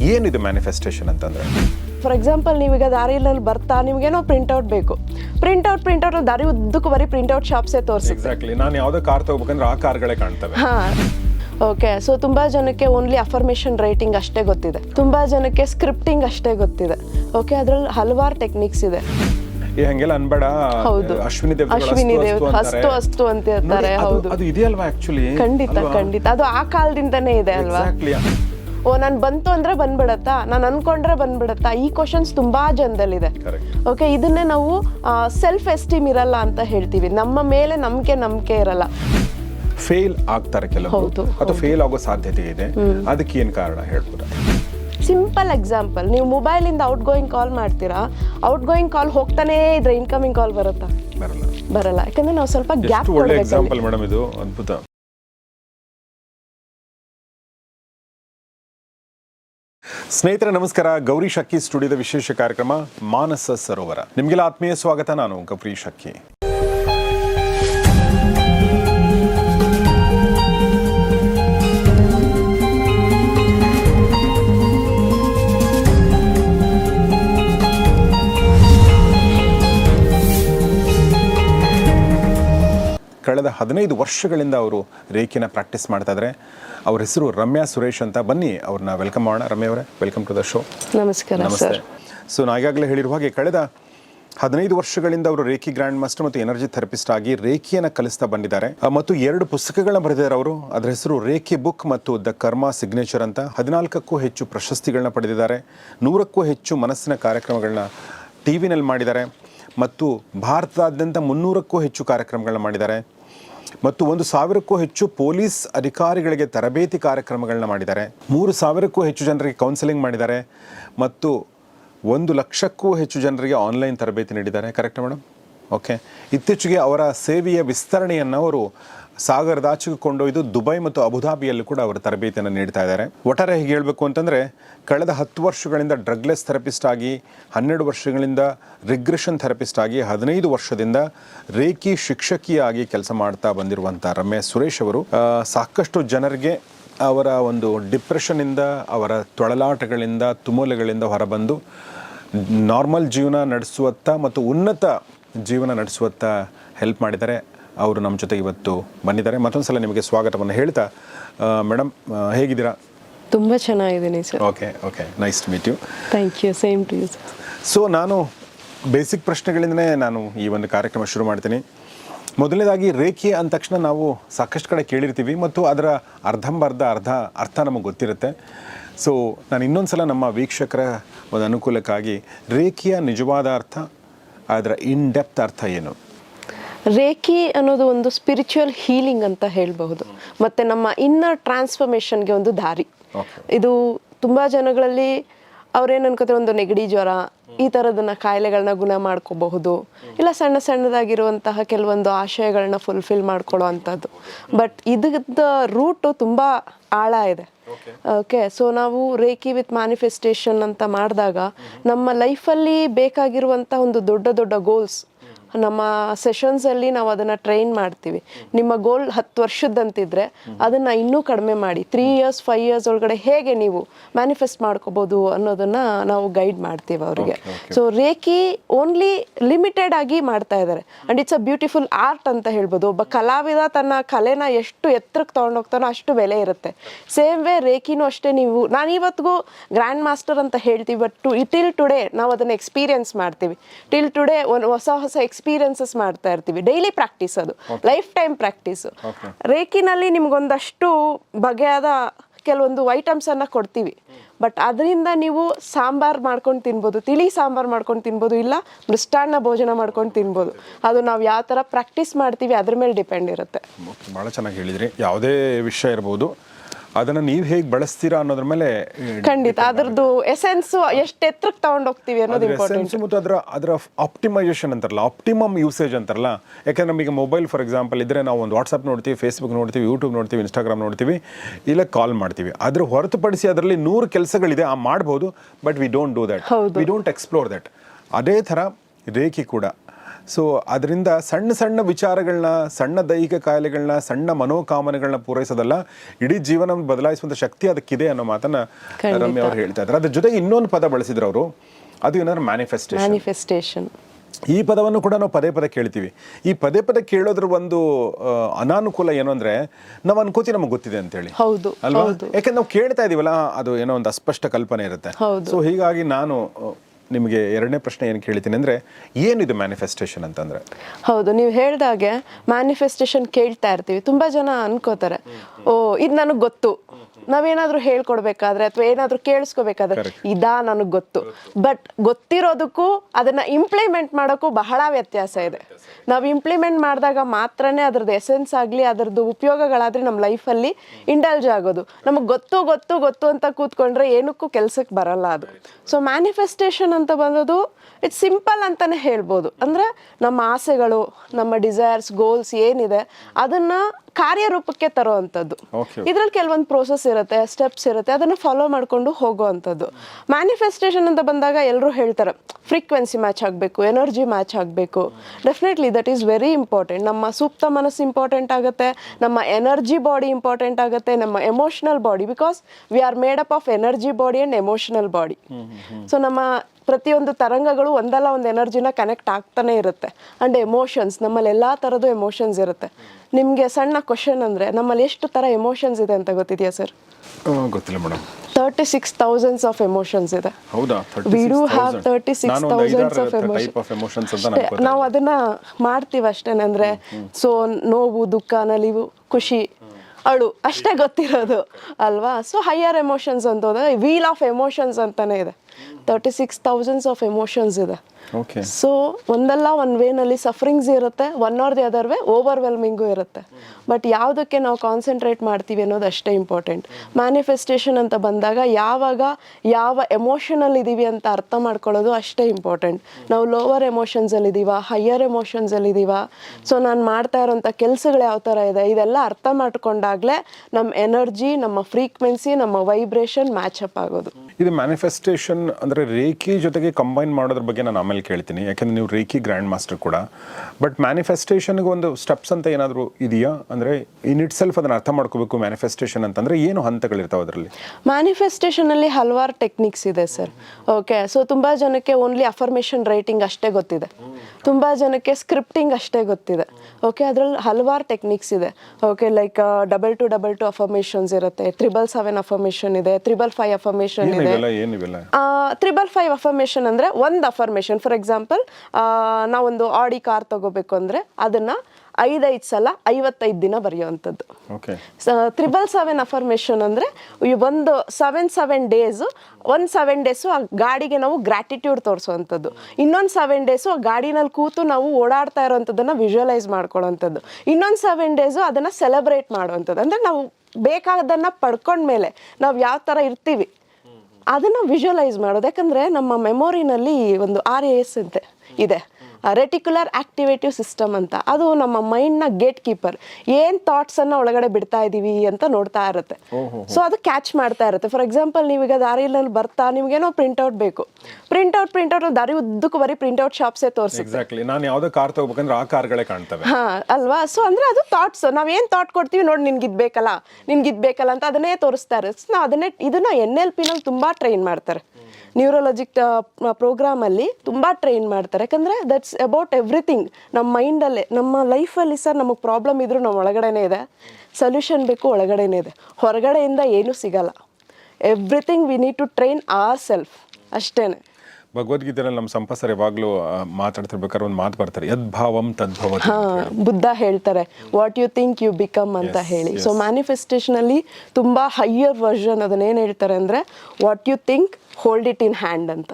ಏನಿದೆ ಮ್ಯಾನಿಫೆಸ್ಟೇಷನ್ ಅಂತಂದ್ರೆ? For example ನೀವೀಗ ದಾರಿಯಲ್ಲಿ ಬರ್ತಾ ನಿಮ್ಗೇನೋ ಪ್ರಿಂಟ್ಔಟ್ ಬೇಕು. ಪ್ರಿಂಟ್ಔಟ್ ಪ್ರಿಂಟ್ಔಟ್ ದಾರಿ ಉದ್ದಕ್ಕೂ ಬರೀ ಪ್ರಿಂಟ್ಔಟ್ ಶಾಪ್ಸೇ ತೋರಿಸುತ್ತೆ. ಎಕ್ಸಾಕ್ಟ್ಲಿ ನಾನು ಯಾವುದೋ ಕಾರ್ ತಗೋಬೇಕಂದ್ರೆ ಆ ಕಾರ್ಗಳೇ ಕಾಣ್ತವೆ. ಹಾಂ. ಓಕೆ ಸೊ ತುಂಬ ಜನಕ್ಕೆ ಓನ್ಲಿ ಅಫರ್ಮೇಷನ್ ರೈಟಿಂಗ್ ಅಷ್ಟೇ ಗೊತ್ತಿದೆ. ತುಂಬ ಜನಕ್ಕೆ ಸ್ಕ್ರಿಪ್ಟಿಂಗ್ ಅಷ್ಟೇ ಗೊತ್ತಿದೆ. ಓಕೆ ಅದ್ರಲ್ಲಿ ಹಲವಾರು ಟೆಕ್ನಿಕ್ಸ್ ಇದೆ. ಈ ಹಂಗೆಲ್ಲ ಅನ್ಬೇಡ. ಹೌದು. ಅಶ್ವಿನಿ ದೇವ್ ಅಶ್ವಿನಿ ದೇವ್ ಅಸ್ತು ಅಸ್ತು ಅಂತ ಹೇಳ್ತಾರೆ ಹೌದು. ಅದು ಇದೆಯಲ್ವಾ ಆಕ್ಚುಲಿ ಖಂಡಿತ ಖಂಡಿತ. ಅದು ಆ ಕಾಲದಿಂದನೇ ಇದೆ ಅಲ್ವಾ? ಓ ನಾನು ಬಂತು ಅಂದ್ರೆ ಬಂದ್ಬಿಡತ್ತಾ? ನಾನು ಅನ್ಕೊಂಡ್ರೆ ಬಂದ್ಬಿಡತ್ತಾ? ಈ ಕ್ವಶನ್ಸ್ ತುಂಬಾ ಜನದಲ್ಲಿದೆ. ಓಕೆ ಇದನ್ನೇ ನಾವು ಸೆಲ್ಫ್ ಎಸ್ಟೀಮ್ ಇರಲ್ಲ ಅಂತ ಹೇಳ್ತೀವಿ. ನಮ್ಮ ಮೇಲೆ ನಂಬಿಕೆ ನಂಬಿಕೆ ಇರಲ್ಲ. ಫೇಲ್ ಆಗ್ತಾರೆ ಕೆಲವರು. ಅಥವಾ ಫೇಲ್ ಆಗೋ ಸಾಧ್ಯತೆ ಇದೆ. ಅದಕ್ಕೆ ಏನು ಕಾರಣ ಹೇಳ್ಬೋದಾ? ಸಿಂಪಲ್ ಎಕ್ಸಾಂಪಲ್ ನೀವು ಮೊಬೈಲಿಂದ ಔಟ್ ಗೋಯಿಂಗ್ ಕಾಲ್ ಮಾಡ್ತೀರಾ? ಔಟ್ ಗೋಯಿಂಗ್ ಕಾಲ್ ಹೋಗ್ತಾನೇ ಇದ್ರೆ ಇನ್ಕಮಿಂಗ್ ಕಾಲ್ ಬರುತ್ತಾ? ಬರಲ್ಲ. ಬರಲ್ಲ. ಯಾಕಂದ್ರೆ ನಾವು ಸ್ವಲ್ಪ ಗ್ಯಾಪ್ ಒಳ್ಳೆ ಎಕ್ಸಾಂಪಲ್ ಮೇಡಮ್ ಇದು. ಅದ್ಭುತ. ಸ್ನೇಹಿತರೆ, ನಮಸ್ಕಾರ. ಗೌರಿ ಶಕ್ಕಿ ಸ್ಟುಡಿಯೋದ ವಿಶೇಷ ಕಾರ್ಯಕ್ರಮ ಮಾನಸ ಸರೋವರ. ನಿಮಗೆಲ್ಲ ಆತ್ಮೀಯ ಸ್ವಾಗತ. ನಾನು ಗೌರಿ ಶಕ್ಕಿ ಕಳೆದ ಹದಿನೈದು ವರ್ಷಗಳಿಂದ ಅವರು ರೇಖಿನ ಪ್ರಾಕ್ಟೀಸ್ ಮಾಡ್ತಾ ಇದ್ದಾರೆ ಅವ್ರ ಹೆಸರು ರಮ್ಯಾ ಸುರೇಶ್ ಅಂತ. ಬನ್ನಿ ಅವ್ರನ್ನ ವೆಲ್ಕಮ್ ಮಾಡೋಣ. ರಮ್ಯಾ ಅವರೇ ವೆಲ್ಕಮ್ ಟು ದ ಶೋ ನಮಸ್ಕಾರ ನಮಸ್ತೆ. ಸೊ ನಾ ಈಗಾಗಲೇ ಹೇಳಿರುವ ಹಾಗೆ ಕಳೆದ ಹದಿನೈದು ವರ್ಷಗಳಿಂದ ಅವರು ರೇಖಿ ಗ್ರ್ಯಾಂಡ್ ಮಾಸ್ಟರ್ ಮತ್ತು ಎನರ್ಜಿ ಥೆರಪಿಸ್ಟ್ ಆಗಿ ರೇಖಿಯನ್ನು ಕಲಿಸ್ತಾ ಬಂದಿದ್ದಾರೆ. ಮತ್ತು ಎರಡು ಪುಸ್ತಕಗಳನ್ನ ಬರೆದಿದ್ದಾರೆ ಅವರು. ಅದರ ಹೆಸರು ರೇಖಿ ಬುಕ್ ಮತ್ತು ದ ಕರ್ಮ ಸಿಗ್ನೇಚರ್ ಅಂತ. ಹದಿನಾಲ್ಕಕ್ಕೂ ಹೆಚ್ಚು ಪ್ರಶಸ್ತಿಗಳನ್ನ ಪಡೆದಿದ್ದಾರೆ. ನೂರಕ್ಕೂ ಹೆಚ್ಚು ಮನಸ್ಸಿನ ಕಾರ್ಯಕ್ರಮಗಳನ್ನ ಟಿ ವಿನಲ್ಲಿ ಮಾಡಿದ್ದಾರೆ. ಮತ್ತು ಭಾರತದಾದ್ಯಂತ ಮುನ್ನೂರಕ್ಕೂ ಹೆಚ್ಚು ಕಾರ್ಯಕ್ರಮಗಳನ್ನ ಮಾಡಿದ್ದಾರೆ. ಮತ್ತು ಒಂದು ಸಾವಿರಕ್ಕೂ ಹೆಚ್ಚು ಪೊಲೀಸ್ ಅಧಿಕಾರಿಗಳಿಗೆ ತರಬೇತಿ ಕಾರ್ಯಕ್ರಮಗಳನ್ನ ಮಾಡಿದ್ದಾರೆ. ಮೂರು ಸಾವಿರಕ್ಕೂ ಹೆಚ್ಚು ಜನರಿಗೆ ಕೌನ್ಸಿಲಿಂಗ್ ಮಾಡಿದ್ದಾರೆ ಮತ್ತು ಒಂದು ಲಕ್ಷಕ್ಕೂ ಹೆಚ್ಚು ಜನರಿಗೆ ಆನ್ಲೈನ್ ತರಬೇತಿ ನೀಡಿದ್ದಾರೆ. ಕರೆಕ್ಟ್ ಮೇಡಮ್ ಓಕೆ ಇತ್ತೀಚೆಗೆ ಅವರ ಸೇವೆಯ ವಿಸ್ತರಣೆಯನ್ನು ಅವರು ಸಾಗರದಾಚೆಗೆ ಕೊಂಡೊಯ್ದು ದುಬೈ ಮತ್ತು ಅಬುಧಾಬಿಯಲ್ಲೂ ಕೂಡ ಅವರು ತರಬೇತಿಯನ್ನು ನೀಡ್ತಾ ಇದ್ದಾರೆ. ಒಟ್ಟಾರೆ ಹೀಗೆ ಹೇಳಬೇಕು ಅಂತಂದರೆ, ಕಳೆದ ಹತ್ತು ವರ್ಷಗಳಿಂದ ಡ್ರಗ್ಲೆಸ್ ಥೆರಪಿಸ್ಟ್ ಆಗಿ, ಹನ್ನೆರಡು ವರ್ಷಗಳಿಂದ ರಿಗ್ರೆಷನ್ ಥೆರಪಿಸ್ಟ್ ಆಗಿ, ಹದಿನೈದು ವರ್ಷದಿಂದ ರೇಖಿ ಶಿಕ್ಷಕಿಯಾಗಿ ಕೆಲಸ ಮಾಡ್ತಾ ಬಂದಿರುವಂಥ ರಮೇಶ್ ಸುರೇಶ್ ಅವರು ಸಾಕಷ್ಟು ಜನರಿಗೆ ಅವರ ಒಂದು ಡಿಪ್ರೆಷನ್ನಿಂದ, ಅವರ ತೊಳಲಾಟಗಳಿಂದ, ತುಮೂಲೆಗಳಿಂದ ಹೊರಬಂದು, ನಾರ್ಮಲ್ ಜೀವನ ನಡೆಸುವತ್ತ ಮತ್ತು ಉನ್ನತ ಜೀವನ ನಡೆಸುವತ್ತ ಹೆಲ್ಪ್ ಮಾಡಿದ್ದಾರೆ. ಅವರು ನಮ್ಮ ಜೊತೆ ಇವತ್ತು ಬಂದಿದ್ದಾರೆ. ಮತ್ತೊಂದು ಸಲ ನಿಮಗೆ ಸ್ವಾಗತವನ್ನು ಹೇಳ್ತಾ ಮೇಡಮ್ ಹೇಗಿದ್ದೀರಾ? ತುಂಬ ಚೆನ್ನಾಗಿದ್ದೀನಿ sir. Okay okay. Nice to meet you thank you same to you sir so ನಾನು ಬೇಸಿಕ್ ಪ್ರಶ್ನೆಗಳಿಂದನೇ ನಾನು ಈ ಒಂದು ಕಾರ್ಯಕ್ರಮ ಶುರು ಮಾಡ್ತೀನಿ. ಮೊದಲನೇದಾಗಿ ರೇಖೆ ಅಂದ ತಕ್ಷಣ ನಾವು ಸಾಕಷ್ಟು ಕಡೆ ಕೇಳಿರ್ತೀವಿ ಮತ್ತು ಅದರ ಅರ್ಧಂಬರ್ಧ ಅರ್ಧ ಅರ್ಥ ನಮಗೆ ಗೊತ್ತಿರುತ್ತೆ. ಸೊ ನಾನು ಇನ್ನೊಂದು ಸಲ ನಮ್ಮ ವೀಕ್ಷಕರ ಒಂದು ಅನುಕೂಲಕ್ಕಾಗಿ ರೇಖೆಯ ನಿಜವಾದ ಅರ್ಥ ಅದರ ಇನ್ ಡೆಪ್ತ್ ಅರ್ಥ ಏನು? ರೇಖಿ ಅನ್ನೋದು ಒಂದು ಸ್ಪಿರಿಚುವಲ್ ಹೀಲಿಂಗ್ ಅಂತ ಹೇಳಬಹುದು. ಮತ್ತೆ ನಮ್ಮ ಇನ್ನರ್ ಟ್ರಾನ್ಸ್ಫರ್ಮೇಷನ್ಗೆ ಒಂದು ದಾರಿ. ಇದು ತುಂಬ ಜನಗಳಲ್ಲಿ ಅವ್ರೇನು ಅನ್ಕೋತಾರೆ ಒಂದು ನೆಗಡಿ ಜ್ವರ ಈ ಥರದನ್ನ ಕಾಯಿಲೆಗಳನ್ನ ಗುಣ ಮಾಡ್ಕೋಬಹುದು. ಇಲ್ಲ ಸಣ್ಣ ಸಣ್ಣದಾಗಿರುವಂತಹ ಕೆಲವೊಂದು ಆಶಯಗಳನ್ನ ಫುಲ್ಫಿಲ್ ಮಾಡ್ಕೊಳ್ಳೋ ಅಂಥದ್ದು. ಬಟ್ ಇದ್ದ ರೂಟು ತುಂಬ ಆಳ ಇದೆ. ಓಕೆ ಸೊ ನಾವು ರೇಖಿ ವಿತ್ ಮ್ಯಾನಿಫೆಸ್ಟೇಷನ್ ಅಂತ ಮಾಡಿದಾಗ ನಮ್ಮ ಲೈಫಲ್ಲಿ ಬೇಕಾಗಿರುವಂಥ ಒಂದು ದೊಡ್ಡ ದೊಡ್ಡ ಗೋಲ್ಸ್ ನಮ್ಮ ಸೆಷನ್ಸಲ್ಲಿ ನಾವು ಅದನ್ನು ಟ್ರೈನ್ ಮಾಡ್ತೀವಿ. ನಿಮ್ಮ ಗೋಲ್ ಹತ್ತು ವರ್ಷದಂತಿದ್ರೆ ಅದನ್ನು ಇನ್ನೂ ಕಡಿಮೆ ಮಾಡಿ. ತ್ರೀ ಇಯರ್ಸ್ ಫೈವ್ ಇಯರ್ಸ್ ಒಳಗಡೆ ಹೇಗೆ ನೀವು ಮ್ಯಾನಿಫೆಸ್ಟ್ ಮಾಡ್ಕೋಬೋದು ಅನ್ನೋದನ್ನ ನಾವು ಗೈಡ್ ಮಾಡ್ತೀವಿ ಅವರಿಗೆ. ಸೊ ರೇಖಿ ಓನ್ಲಿ ಲಿಮಿಟೆಡ್ ಆಗಿ ಮಾಡ್ತಾ ಇದ್ದಾರೆ and it's a beautiful art ಅಂತ ಹೇಳ್ಬೋದು. ಒಬ್ಬ ಕಲಾವಿದ ತನ್ನ ಕಲೆನ ಎಷ್ಟು ಎತ್ತರಕ್ಕೆ ತೊಗೊಂಡೋಗ್ತಾನೋ ಅಷ್ಟು ಬೆಲೆ ಇರುತ್ತೆ. ಸೇಮ್ ವೇ ರೇಖಿನೂ ಅಷ್ಟೇ ನೀವು ನಾನು ಇವತ್ತಿಗೂ ಗ್ರ್ಯಾಂಡ್ ಮಾಸ್ಟರ್ ಅಂತ ಹೇಳ್ತೀವಿ ಬಟ್ ಟು ಟಿಲ್ ಟುಡೇ ನಾವು ಅದನ್ನು ಎಕ್ಸ್ಪೀರಿಯನ್ಸ್ ಮಾಡ್ತೀವಿ. ಟಿಲ್ ಟುಡೇ ಒಂದು ಹೊಸ ಹೊಸ ಎಕ್ಸ್ಪೀರಿಯನ್ಸಸ್ ಮಾಡ್ತಾ ಇರ್ತೀವಿ. ಡೈಲಿ ಪ್ರಾಕ್ಟೀಸ್ ಅದು. ಲೈಫ್ ಟೈಮ್ ಪ್ರಾಕ್ಟೀಸು ರೇಕಿನಲ್ಲಿ ನಿಮಗೊಂದಷ್ಟು ಬಗೆಯಾದ ಕೆಲವೊಂದು ಐಟಮ್ಸನ್ನು ಅನ್ನ ಕೊಡ್ತೀವಿ. ಬಟ್ ಅದರಿಂದ ನೀವು ಸಾಂಬಾರ್ ಮಾಡ್ಕೊಂಡು ತಿನ್ಬೋದು ತಿಳಿ ಸಾಂಬಾರ್ ಮಾಡ್ಕೊಂಡು ತಿನ್ಬೋದು ಇಲ್ಲ ಮೃಷ್ಟಾನ್ನ ಭೋಜನ ಮಾಡ್ಕೊಂಡು ತಿನ್ಬೋದು. ಅದು ನಾವು ಯಾವ ಥರ ಪ್ರಾಕ್ಟೀಸ್ ಮಾಡ್ತೀವಿ ಅದ್ರ ಮೇಲೆ ಡಿಪೆಂಡ್ ಇರುತ್ತೆ. ಭಾಳ ಚೆನ್ನಾಗಿ ಹೇಳಿದ್ರಿ. ಯಾವುದೇ ವಿಷಯ ಇರ್ಬೋದು ಅದನ್ನು ನೀವು ಹೇಗೆ ಬಳಸ್ತೀರಾ ಅನ್ನೋದ್ರ ಮೇಲೆ ಖಂಡಿತ. ಅದ್ರದ್ದು ಎಸೆನ್ಸ್ ಎಷ್ಟು ಎತ್ತರಕ್ಕೆ ತಗೊಂಡೋಗ್ತೀವಿ ಅನ್ನೋದು ಇಂಪಾರ್ಟೆಂಟ್ ಎಸೆನ್ಸ್ ಮತ್ತು ಅದರ ಅದರ ಆಪ್ಟಿಮೈಸೇಷನ್ ಅಂತಾರಲ್ಲ ಆಪ್ಟಿಮಮ್ ಯೂಸೇಜ್ ಅಂತಾರಲ್ಲ. ಯಾಕಂದ್ರೆ ನಮಗೆ ಮೊಬೈಲ್ ಫಾರ್ ಎಕ್ಸಾಂಪಲ್ ಇದ್ದರೆ ನಾವು ಒಂದು ವಾಟ್ಸಪ್ ನೋಡ್ತೀವಿ ಫೇಸ್ಬುಕ್ ನೋಡ್ತೀವಿ ಯೂಟ್ಯೂಬ್ ನೋಡ್ತೀವಿ ಇನ್ಸ್ಟಾಗ್ರಾಮ್ ನೋಡ್ತೀವಿ ಇಲ್ಲ ಕಾಲ್ ಮಾಡ್ತೀವಿ. ಅದ್ರ ಹೊರತುಪಡಿಸಿ ಅದರಲ್ಲಿ ನೂರು ಕೆಲಸಗಳಿದೆ ಆ ಮಾಡ್ಬೋದು but we don't do that we don't explore that ಅದೇ ಥರ ರೇಖೆ ಕೂಡ. ಸೊ ಅದರಿಂದ ಸಣ್ಣ ಸಣ್ಣ ವಿಚಾರಗಳನ್ನ ಸಣ್ಣ ದೈಹಿಕ ಕಾಯಿಲೆಗಳನ್ನ ಸಣ್ಣ ಮನೋಕಾಮನೆಗಳನ್ನ ಪೂರೈಸೋದಲ್ಲ ಇಡೀ ಜೀವನ ಬದಲಾಯಿಸುವಂಥ ಶಕ್ತಿ ಅದಕ್ಕಿದೆ ಅನ್ನೋ ಮಾತನ್ನ ರಮ್ಯ ಅವರು ಹೇಳ್ತಾ ಇದ್ದಾರೆ. ಅದ್ರ ಜೊತೆಗೆ ಇನ್ನೊಂದು ಪದ ಬಳಸಿದ್ರು ಅವರು. ಅದು ಏನಾದ್ರು ಮ್ಯಾನಿಫೆಸ್ಟೇಷನ್ ಮ್ಯಾನಿಫೆಸ್ಟೇಷನ್ ಈ ಪದವನ್ನು ಕೂಡ ನಾವು ಪದೇ ಪದೇ ಕೇಳ್ತೀವಿ. ಈ ಪದೇ ಪದೇ ಕೇಳೋದ್ರ ಒಂದು ಅನಾನುಕೂಲ ಏನು ಅಂದ್ರೆ ನಾವು ಅನ್ಕೋತಿ ನಮಗೆ ಗೊತ್ತಿದೆ ಅಂತೇಳಿ. ಹೌದು ಅಲ್ವಾ? ಯಾಕಂದ್ರೆ ನಾವು ಕೇಳ್ತಾ ಇದೀವಲ್ಲ ಅದು ಏನೋ ಒಂದು ಅಸ್ಪಷ್ಟ ಕಲ್ಪನೆ ಇರುತ್ತೆ. ಸೊ ಹೀಗಾಗಿ ನಾನು ನಿಮಗೆ ಎರಡನೇ ಪ್ರಶ್ನೆ ಏನು ಕೇಳ್ತೀನಿ ಅಂದ್ರೆ, ಏನಿದು ಮ್ಯಾನಿಫೆಸ್ಟೇಷನ್ ಅಂತಂದ್ರೆ? ಹೌದು, ನೀವು ಹೇಳ್ದಾಗೆ ಮ್ಯಾನಿಫೆಸ್ಟೇಷನ್ ಕೇಳ್ತಾ ಇರ್ತೀವಿ. ತುಂಬಾ ಜನ ಅನ್ಕೋತಾರೆ. ಓ, ಇದು ನನಗೆ ಗೊತ್ತು. ನಾವೇನಾದ್ರೂ ಹೇಳ್ಕೊಡ್ಬೇಕಾದ್ರೆ ಅಥವಾ ಏನಾದ್ರೂ ಕೇಳಿಸ್ಕೋಬೇಕಾದ್ರೆ ಇದಾ ನನಗೆ ಗೊತ್ತು. ಬಟ್ ಗೊತ್ತಿರೋದಕ್ಕೂ ಅದನ್ನ ಇಂಪ್ಲಿಮೆಂಟ್ ಮಾಡೋಕ್ಕೂ ಬಹಳ ವ್ಯತ್ಯಾಸ ಇದೆ. ನಾವು ಇಂಪ್ಲಿಮೆಂಟ್ ಮಾಡಿದಾಗ ಮಾತ್ರನೇ ಅದ್ರದ್ದು ಎಸೆನ್ಸ್ ಆಗಲಿ ಅದರದ್ದು ಉಪಯೋಗಗಳಾದ್ರೆ ನಮ್ಮ ಲೈಫಲ್ಲಿ ಇಂಡಲ್ಜ್ ಆಗೋದು. ನಮಗೆ ಗೊತ್ತು ಗೊತ್ತು ಗೊತ್ತು ಅಂತ ಕೂತ್ಕೊಂಡ್ರೆ ಏನಕ್ಕೂ ಕೆಲಸಕ್ಕೆ ಬರಲ್ಲ ಅದು. ಸೊ ಮ್ಯಾನಿಫೆಸ್ಟೇಷನ್ ಅಂತ ಬಂದದು ಇಟ್ಸ್ ಸಿಂಪಲ್ ಅಂತಾನೆ ಹೇಳ್ಬೋದು. ಅಂದ್ರೆ ನಮ್ಮ ಆಸೆಗಳು ನಮ್ಮ ಡಿಸೈರ್ಸ್ ಗೋಲ್ಸ್ ಏನಿದೆ ಅದನ್ನ ಕಾರ್ಯರೂಪಕ್ಕೆ ತರುವಂಥದ್ದು. ಇದ್ರಲ್ಲಿ ಕೆಲವೊಂದು ಪ್ರೋಸೆಸ್ ಇರುತ್ತೆ ಸ್ಟೆಪ್ಸ್ ಇರುತ್ತೆ ಅದನ್ನ ಫಾಲೋ ಮಾಡ್ಕೊಂಡು ಹೋಗುವಂಥದ್ದು. ಮ್ಯಾನಿಫೆಸ್ಟೇಷನ್ ಅಂತ ಬಂದಾಗ ಎಲ್ಲರೂ ಹೇಳ್ತಾರೆ ಫ್ರೀಕ್ವೆನ್ಸಿ ಮ್ಯಾಚ್ ಆಗಬೇಕು ಎನರ್ಜಿ ಮ್ಯಾಚ್ ಆಗಬೇಕು. Definitely that is very important ನಮ್ಮ ಸೂಕ್ತ ಮನಸ್ಸು ಇಂಪಾರ್ಟೆಂಟ್ ಆಗುತ್ತೆ ನಮ್ಮ ಎನರ್ಜಿ ಬಾಡಿ ಇಂಪಾರ್ಟೆಂಟ್ ಆಗುತ್ತೆ ನಮ್ಮ emotional body because we are made up of energy body and emotional body so ನಮ್ಮ ಪ್ರತಿಯೊಂದು ತರಂಗಗಳು ಒಂದಲ್ಲ ಒಂದು ಎನರ್ಜಿನ ಕನೆಕ್ಟ್ ಆಗ್ತಾನೆ ಇರುತ್ತೆ. ಆ್ಯಂಡ್ ಎಮೋಷನ್ಸ್ ನಮ್ಮಲ್ಲಿ ಎಲ್ಲ ಥರದ್ದು ಎಮೋಷನ್ಸ್ ಇರುತ್ತೆ. ನಿಮಗೆ ಸಣ್ಣ ಕ್ವಶನ್ ಅಂದರೆ ನಮ್ಮಲ್ಲಿ ಎಷ್ಟು ಥರ ಎಮೋಷನ್ಸ್ ಇದೆ ಅಂತ ಗೊತ್ತಿದೆಯಾ ಸರ್ ಗೊತ್ತಿಲ್ಲ madam thirty six thousands of emotions ಇದೆ we do have thirty six thousands of emotions ನಾವು ಅದನ್ನ ಮಾಡ್ತೀವಿ ಅಂದ್ರೆ ಸೊ ನೋವು ದುಃಖ ನಲಿವು ಖುಷಿ ಅಳು ಅಷ್ಟೇ ಗೊತ್ತಿರೋದು. ಅಲ್ವಾ? ಸೊ ಹೈಯರ್ ಎಮೋಷನ್ಸ್ ಅಂತ ಹೋದ್ರೆ ವೀಲ್ ಆಫ್ ಎಮೋಷನ್ಸ್ ಅಂತಾನೆ ಇದೆ. Thirty six thousands of emotions ಇದೆ. ಸೊ ಒಂದಲ್ಲ ಒಂದು ವೇನಲ್ಲಿ ಸಫರಿಂಗ್ಸ್ ಇರುತ್ತೆ one or the other way overwhelming ಇರುತ್ತೆ. ಬಟ್ ಯಾವುದಕ್ಕೆ ನಾವು ಕಾನ್ಸಂಟ್ರೇಟ್ ಮಾಡ್ತೀವಿ ಅನ್ನೋದು ಅಷ್ಟೇ ಇಂಪಾರ್ಟೆಂಟ್ ಮ್ಯಾನಿಫೆಸ್ಟೇಷನ್ ಅಂತ ಬಂದಾಗ ಯಾವಾಗ ಯಾವ ಎಮೋಷನಲ್ಲಿ ಇದ್ದೀವಿ ಅಂತ ಅರ್ಥ ಮಾಡ್ಕೊಳ್ಳೋದು ಅಷ್ಟೇ ಇಂಪಾರ್ಟೆಂಟ್ ನಾವು ಲೋವರ್ ಎಮೋಷನ್ಸಲ್ಲಿ ಇದ್ದೀವ ಹೈಯರ್ ಎಮೋಷನ್ಸಲ್ಲಿ ಇದ್ದೀವ ಸೊ ನಾನು ಮಾಡ್ತಾ ಇರೋಂಥ ಕೆಲಸಗಳು ಯಾವ ಥರ ಇದೆ, ಇದೆಲ್ಲ ಅರ್ಥ ಮಾಡ್ಕೊಂಡಾಗಲೇ ನಮ್ಮ ಎನರ್ಜಿ ನಮ್ಮ ಫ್ರೀಕ್ವೆನ್ಸಿ ನಮ್ಮ ವೈಬ್ರೇಷನ್ ಮ್ಯಾಚ್ ಅಪ್ ಆಗೋದು. ಇದು ಮ್ಯಾನಿಫೆಸ್ಟೇಷನ್ ಅಂದ್ರೆ ರೇಖಿ ಜೊತೆಗೆ ಕಂಬೈನ್ ಮಾಡೋದ್ರ ಬಗ್ಗೆ ನಾನು ಆಮೇಲೆ ಕೇಳ್ತೀನಿ. ಯಾಕಂದ್ರೆ ನೀವು ರೇಖಿ ಗ್ರ್ಯಾಂಡ್ ಮಾಸ್ಟರ್ ಕೂಡ. ಬಟ್ ಮ್ಯಾನಿಫೆಸ್ಟೇಷನ್ಗೆ ಒಂದು ಸ್ಟೆಪ್ಸ್ ಅಂತ ಏನಾದರೂ ಇದೆಯಾ? ಅಂದ್ರೆ ಇನ್ ಇಟ್ ಸೆಲ್ಫ್ ಅದನ್ನು ಅರ್ಥ ಮಾಡ್ಕೋಬೇಕು ಮ್ಯಾನಿಫೆಸ್ಟೇಷನ್ ಅಂತಂದರೆ ಏನು ಹಂತಗಳಿರ್ತಾವೆ ಅದರಲ್ಲಿ? ಮ್ಯಾನಿಫೆಸ್ಟೇಷನಲ್ಲಿ ಹಲವಾರು ಟೆಕ್ನಿಕ್ಸ್ ಇದೆ ಸರ್ ಓಕೆ ಸೊ ತುಂಬಾ ಜನಕ್ಕೆ ಓನ್ಲಿ ಅಫರ್ಮೇಷನ್ ರೈಟಿಂಗ್ ಅಷ್ಟೇ ಗೊತ್ತಿದೆ. ತುಂಬಾ ಜನಕ್ಕೆ ಸ್ಕ್ರಿಪ್ಟಿಂಗ್ ಅಷ್ಟೇ ಗೊತ್ತಿದೆ. ಓಕೆ ಅದರಲ್ಲಿ ಹಲವಾರು ಟೆಕ್ನಿಕ್ಸ್ ಇದೆ. Okay like double two double two affirmations ಇರುತ್ತೆ. ತ್ರಿಬಲ್ ಸೆವೆನ್ ಅಫರ್ಮೇಷನ್ ಇದೆ. ತ್ರಿಬಲ್ ಫೈವ್ ಅಫರ್ಮೇಷನ್ ಇದೆ. ತ್ರಿಬಲ್ ಫೈವ್ ಅಫರ್ಮೇಷನ್ ಅಂದ್ರೆ ಒಂದು ಅಫರ್ಮೇಷನ್ ಫಾರ್ ಎಕ್ಸಾಂಪಲ್ ನಾವೊಂದು ಆಡಿ ಕಾರ್ ತಗೋಬೇಕು ಅಂದ್ರೆ ಅದನ್ನ ಐದೈದು ಸಲ ಐವತ್ತೈದು ದಿನ ಬರೆಯುವಂಥದ್ದು. ಓಕೆ ತ್ರಿಬಲ್ ಸೆವೆನ್ ಅಫರ್ಮೇಷನ್ ಅಂದರೆ ಒಂದು ಸೆವೆನ್ ಸೆವೆನ್ ಡೇಸು ಒಂದು ಸೆವೆನ್ ಡೇಸು ಆ ಗಾಡಿಗೆ ನಾವು ಗ್ರ್ಯಾಟಿಟ್ಯೂಡ್ ತೋರಿಸುವಂಥದ್ದು. ಇನ್ನೊಂದು ಸೆವೆನ್ ಡೇಸು ಆ ಗಾಡಿನಲ್ಲಿ ಕೂತು ನಾವು ಓಡಾಡ್ತಾ ಇರೋವಂಥದ್ದನ್ನು ವಿಜುವಲೈಸ್ ಮಾಡ್ಕೊಳ್ಳೋವಂಥದ್ದು. ಇನ್ನೊಂದು ಸೆವೆನ್ ಡೇಸು ಅದನ್ನು ಸೆಲೆಬ್ರೇಟ್ ಮಾಡುವಂಥದ್ದು. ಅಂದರೆ ನಾವು ಬೇಕಾದನ್ನು ಪಡ್ಕೊಂಡ್ಮೇಲೆ ನಾವು ಯಾವ ಥರ ಇರ್ತೀವಿ ಅದನ್ನು ವಿಜುವಲೈಸ್ ಮಾಡೋದು. ಯಾಕಂದರೆ ನಮ್ಮ ಮೆಮೊರಿನಲ್ಲಿ ಒಂದು ಆರ್ ಎ ಎಸ್ ಅಂತೆ ಇದೆ. ರೆಟಿಕ್ಯುಲರ್ ಆಕ್ಟಿವೇಟಿವ್ ಸಿಸ್ಟಮ್ ಅಂತ. ಅದು ನಮ್ಮ ಮೈಂಡ್ನ ಗೇಟ್ ಕೀಪರ್. ಏನು ಥಾಟ್ಸನ್ನು ಒಳಗಡೆ ಬಿಡ್ತಾ ಇದ್ದೀವಿ ಅಂತ ನೋಡ್ತಾ ಇರುತ್ತೆ. ಸೊ ಅದು ಕ್ಯಾಚ್ ಮಾಡ್ತಾ ಇರುತ್ತೆ. ಫಾರ್ ಎಕ್ಸಾಂಪಲ್ ನೀವೀಗ ದಾರಿಯಲ್ಲಿ ಬರ್ತಾ ನಿಮಗೇನೋ ಪ್ರಿಂಟ್ಔಟ್ ಬೇಕು. ಪ್ರಿಂಟ್ಔಟ್ ಪ್ರಿಂಟ್ಔಟ್ ದಾರಿ ಉದ್ದಕ್ಕೂ ಬರೀ ಪ್ರಿಂಟ್ಔಟ್ ಶಾಪ್ಸೇ ತೋರಿಸುತ್ತೆ. ಎಕ್ಸಾಕ್ಟ್ಲಿ ನಾನು ಯಾವುದೋ ಕಾರ್ ತಗೋಬೇಕಂದ್ರೆ ಆ ಕಾರ್ಗಳೇ ಕಾಣ್ತವೆ. ಹಾಂ ಅಲ್ವಾ? ಸೊ ಅಂದರೆ ಅದು ಥಾಟ್ಸ್. ನಾವೇನು ಥಾಟ್ ಕೊಡ್ತೀವಿ ನೋಡಿ ನಿನ್ಗೆ ಇದು ಬೇಕಲ್ಲ. ನಿನ್ಗೆ ಇದು ಬೇಕಲ್ಲ ಅಂತ ಅದನ್ನೇ ತೋರಿಸ್ತಾರೆ ಸೊ ನಾವು ಅದನ್ನೇ ಇದನ್ನ ಎನ್ ಎಲ್ ಪಿನಲ್ಲಿ ತುಂಬ ಟ್ರೈನ್ ಮಾಡ್ತಾರೆ. ನ್ಯೂರೋಲಜಿಕ್ ಪ್ರೋಗ್ರಾಮಲ್ಲಿ ತುಂಬ ಟ್ರೈನ್ ಮಾಡ್ತಾರೆ. ಯಾಕಂದರೆ ದಟ್ಸ್ ಅಬೌಟ್ ಎವ್ರಿಥಿಂಗ್ ನಮ್ಮ ಮೈಂಡಲ್ಲೇ ನಮ್ಮ ಲೈಫಲ್ಲಿ ಸರ್ ನಮಗೆ ಪ್ರಾಬ್ಲಮ್ ಇದ್ದರೂ ನಮ್ಮ ಒಳಗಡೆನೇ ಇದೆ. ಸೊಲ್ಯೂಷನ್ ಬೇಕು, ಒಳಗಡೆನೇ ಇದೆ. ಹೊರಗಡೆಯಿಂದ ಏನೂ ಸಿಗಲ್ಲ. Everything we need to train our self ಅಷ್ಟೇನೆ. ಭಗವದ್ಗೀತೆಯಲ್ಲಿ ನಮ್ಮ ಸಂಪಸರ್ ಯಾವಾಗಲೂ ಮಾತಾಡ್ತಿರ್ಬೇಕಾದ್ರೆ ಒಂದು ಮಾತು ಬರ್ತಾರೆ ಯದ್ಭಾವಂ ತದ್ಭವ ಬುದ್ಧ ಹೇಳ್ತಾರೆ what you think you become ಅಂತ ಹೇಳಿ. ಸೊ ಮ್ಯಾನಿಫೆಸ್ಟೇಷನ್ ಅಲ್ಲಿ ತುಂಬಾ ಹೈಯರ್ ವರ್ಷನ್ ಅದನ್ನ ಏನ್ ಹೇಳ್ತಾರೆ ಅಂದ್ರೆ what you think hold it in hand ಅಂತ.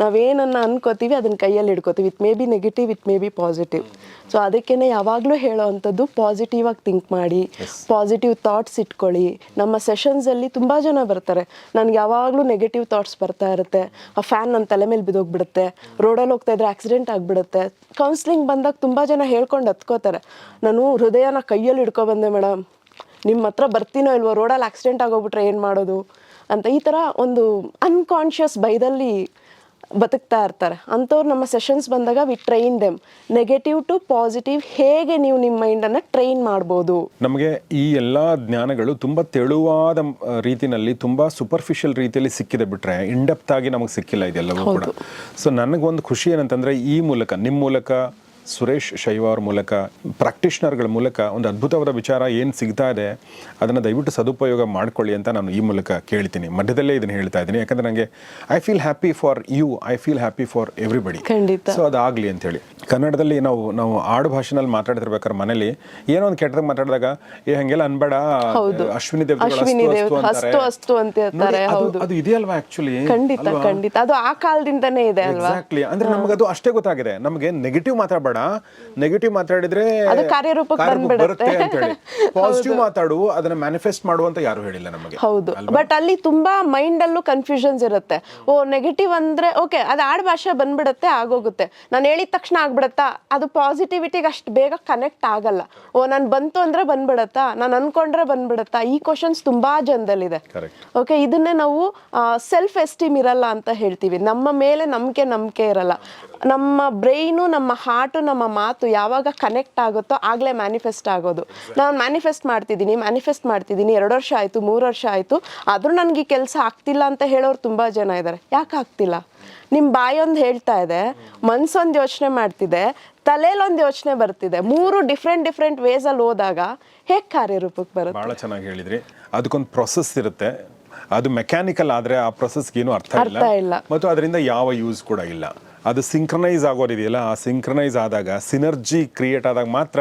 ನಾವೇನನ್ನು ಅನ್ಕೋತೀವಿ ಅದನ್ನ ಕೈಯಲ್ಲಿ ಇಟ್ಕೋತೀವಿ it may be negative it may be positive so ಅದಕ್ಕೇನೆ ಯಾವಾಗಲೂ ಹೇಳೋ ಅಂಥದ್ದು ಪಾಸಿಟಿವ್ ಆಗಿ ಥಿಂಕ್ ಮಾಡಿ ಪಾಸಿಟಿವ್ ಥಾಟ್ಸ್ ಇಟ್ಕೊಳ್ಳಿ. ನಮ್ಮ ಸೆಷನ್ಸಲ್ಲಿ ತುಂಬ ಜನ ಬರ್ತಾರೆ. ನನಗೆ ಯಾವಾಗಲೂ ನೆಗೆಟಿವ್ ಥಾಟ್ಸ್ ಬರ್ತಾ ಇರುತ್ತೆ. ಆ ಫ್ಯಾನ್ ನನ್ನ ತಲೆ ಮೇಲೆ ಬಿದ್ದೋಗ್ಬಿಡುತ್ತೆ. ರೋಡಲ್ಲಿ ಹೋಗ್ತಾ ಇದ್ರೆ ಆಕ್ಸಿಡೆಂಟ್ ಆಗಿಬಿಡುತ್ತೆ. ಕೌನ್ಸಿಲಿಂಗ್ ಬಂದಾಗ ತುಂಬ ಜನ ಹೇಳ್ಕೊಂಡು ಹತ್ಕೋತಾರೆ. ನಾನು ಹೃದಯನ ಕೈಯಲ್ಲಿ ಹಿಡ್ಕೊ ಬಂದೆ ಮೇಡಮ್ ನಿಮ್ಮ ಹತ್ರ ಬರ್ತೀನೋ ಇಲ್ವೋ? ರೋಡಲ್ಲಿ ಆಕ್ಸಿಡೆಂಟ್ ಆಗೋಗ್ಬಿಟ್ರೆ ಏನು ಮಾಡೋದು? ಅಂತ ಈ ಥರ ಒಂದು ಅನ್ಕಾನ್ಷಿಯಸ್ ಬೈದಲ್ಲಿ ಬದುಕ್ತಾ ಇರ್ತಾರೆ. ಅಂಥವ್ರು ನಮ್ಮ ಸೆಷನ್ಸ್ ಬಂದಾಗ we train them negative to positive ಹೇಗೆ ನೀವು ನಿಮ್ಮ ಮೈಂಡನ್ನು ಟ್ರೈನ್ ಮಾಡ್ಬೋದು? ನಮಗೆ ಈ ಎಲ್ಲ ಜ್ಞಾನಗಳು ತುಂಬ ತೆಳುವಾದ ರೀತಿಯಲ್ಲಿ ರೀತಿನಲ್ಲಿ ತುಂಬ ಸೂಪರ್ಫಿಷಿಯಲ್ ರೀತಿಯಲ್ಲಿ ಸಿಕ್ಕಿದೆ ಬಿಟ್ರೆ ಇಂಡೆಪ್ತ್ ಆಗಿ ನಮಗೆ ಸಿಕ್ಕಿಲ್ಲ ಇದೆಲ್ಲವೂ ಕೂಡ. ಸೊ ನನಗೊಂದು ಖುಷಿ ಏನಂತಂದರೆ ಈ ಮೂಲಕ ನಿಮ್ಮ ಮೂಲಕ ಸುರೇಶ್ ಶೈವ ಅವ್ರ ಮೂಲಕ ಪ್ರಾಕ್ಟೀಷನರ್ಗಳ ಮೂಲಕ ಒಂದು ಅದ್ಭುತವಾದ ವಿಚಾರ ಏನು ಸಿಗ್ತಾ ಇದೆ ಅದನ್ನು ದಯವಿಟ್ಟು ಸದುಪಯೋಗ ಮಾಡ್ಕೊಳ್ಳಿ ಅಂತ ನಾನು ಈ ಮೂಲಕ ಕೇಳ್ತೀನಿ. ಮಧ್ಯದಲ್ಲೇ ಇದನ್ನು ಹೇಳ್ತಾ ಇದ್ದೀನಿ. ಯಾಕಂದ್ರೆ ನನಗೆ I feel happy for you I feel happy for everybody ಖಂಡಿತ. ಸೊ ಅದಾಗಲಿ ಅಂತೇಳಿ ಕನ್ನಡದಲ್ಲಿ ನಾವು ನಾವು ಆಡು ಭಾಷೆನಲ್ಲಿ ಮಾತಾಡ್ತಿರ್ಬೇಕಾದ್ರೆ ಮನೇಲಿ ಏನೋ ಒಂದು ಕೆಟ್ಟದಾಗ ಮಾತಾಡಿದಾಗ ಏ ಹಂಗೆಲ್ಲ ಅನ್ಬೇಡ ಅಶ್ವಿನಿ ಅದು- ಇದೆಯಲ್ವಾ ಆಕ್ಚುಲಿ ಖಂಡಿತ ಖಂಡಿತ. ಅದು ಆ ಕಾಲದಿಂದನೇ ಇದೆ ಅಲ್ವಾ? ಎಕ್ಸಾಕ್ಟ್ಲಿ ಅಂದ್ರೆ ನಮಗೆ ಅದು ಅಷ್ಟೇ ಗೊತ್ತಾಗಿದೆ. ನಮಗೆ ನೆಗೆಟಿವ್ ಮಾತಾಡಬೇಡ ನೆಗೆಟಿವ್ ಮಾತಾಡಿದ್ರೆ ಕಾರ್ಯರೂಪಕ್ಕೆ. ಬರುತ್ತೆ ಅಂತ ಹೇಳಿ ಪಾಸಿಟಿವ್ ಮಾತಾಡು ಅದನ್ನ ಮ್ಯಾನಿಫೆಸ್ಟ್ ಮಾಡುವಂತ ಯಾರು ಹೇಳಿಲ್ಲ ನಮಗೆ. ಹೌದು. ಬಟ್ ಅಲ್ಲಿ ತುಂಬಾ ಮೈಂಡ್ ಅಲ್ಲೂ ಕನ್ಫ್ಯೂಷನ್ಸ್ ಇರುತ್ತೆ. ಓ ನೆಗೆಟಿವ್ ಅಂದ್ರೆ ಓಕೆ ಅದು ಆಡ್ ಭಾಷೆ ಬಂದ್ಬಿಡತ್ತೆ ಆಗೋಗುತ್ತೆ. ನಾನು ಹೇಳಿದ ತಕ್ಷಣ ಆಗ್ಬಿಡತ್ತಾ? ಅದು ಪಾಸಿಟಿವಿಟಿಗೆ ಅಷ್ಟು ಬೇಗ ಕನೆಕ್ಟ್ ಆಗಲ್ಲ. ಓ ನಾನು ಬಂತು ಅಂದ್ರೆ ಬಂದ್ಬಿಡತ್ತಾ? ನಾನು ಅನ್ಕೊಂಡ್ರೆ ಬಂದ್ಬಿಡತ್ತಾ? ಈ ಕ್ವಶನ್ಸ್ ತುಂಬಾ ಜನದಲ್ಲಿದೆ. ಓಕೆ ಇದನ್ನೇ ನಾವು ಸೆಲ್ಫ್ ಎಸ್ಟೀಮ್ ಇರಲ್ಲ ಅಂತ ಹೇಳ್ತೀವಿ. ನಮ್ಮ ಮೇಲೆ ನಂಬಿಕೆ ನಂಬಿಕೆ ಇರಲ್ಲ. ನಮ್ಮ ಬ್ರೈನು ನಮ್ಮ ಹಾರ್ಟು ನಮ್ಮ ಮಾತು ಯಾವಾಗ ಕನೆಕ್ಟ್ ಆಗುತ್ತೋ ಆಗಲೇ ಮ್ಯಾನಿಫೆಸ್ಟ್ ಆಗೋದು. ನಾನು ಮ್ಯಾನಿಫೆಸ್ಟ್ ಮಾಡ್ತಿದ್ದೀನಿ ಮ್ಯಾನಿಫೆಸ್ಟ್ ಮಾಡ್ತಿದ್ದೀನಿ ಎರಡು ವರ್ಷ ಆಯಿತು ಮೂರು ವರ್ಷ ಆಯಿತು. ಆದರೂ ನನಗೆ ಈ ಕೆಲಸ ಆಗ್ತಿಲ್ಲ ಅಂತ ಹೇಳೋರು ತುಂಬ ಜನ ಇದ್ದಾರೆ ಯಾಕೆ ಆಗ್ತಿಲ್ಲ? ನಿಮ್ಮ ಬಾಯೊಂದು ಹೇಳ್ತಾ ಇದೆ ಮನ್ಸೊಂದು ಯೋಚನೆ ಮಾಡ್ತಿದೆ ತಲೆಯಲ್ಲೊಂದು ಯೋಚನೆ ಬರ್ತಿದೆ. ಮೂರು ಡಿಫ್ರೆಂಟ್ ಡಿಫ್ರೆಂಟ್ ವೇಸಲ್ಲಿ ಹೋದಾಗ ಹೇಗೆ ಕಾರ್ಯರೂಪಕ್ಕೆ ಬರುತ್ತೆ? ಭಾಳ ಚೆನ್ನಾಗಿ ಹೇಳಿದ್ರಿ. ಅದಕ್ಕೊಂದು ಪ್ರೊಸೆಸ್ ಇರುತ್ತೆ. ಅದು ಮೆಕ್ಯಾನಿಕಲ್ ಆದರೆ ಆ ಪ್ರೊಸೆಸ್ಗೇನು ಅರ್ಥ ಇಲ್ಲ. ಮತ್ತು ಅದರಿಂದ ಯಾವ ಯೂಸ್ ಕೂಡ ಇಲ್ಲ. ಅದು ಸಿಂಕ್ರನೈಸ್ ಆಗೋದಿದೆಯಲ್ಲ ಆ ಸಿಂಕ್ರನೈಸ್ ಆದಾಗ ಸಿನರ್ಜಿ ಕ್ರಿಯೇಟ್ ಆದಾಗ ಮಾತ್ರ.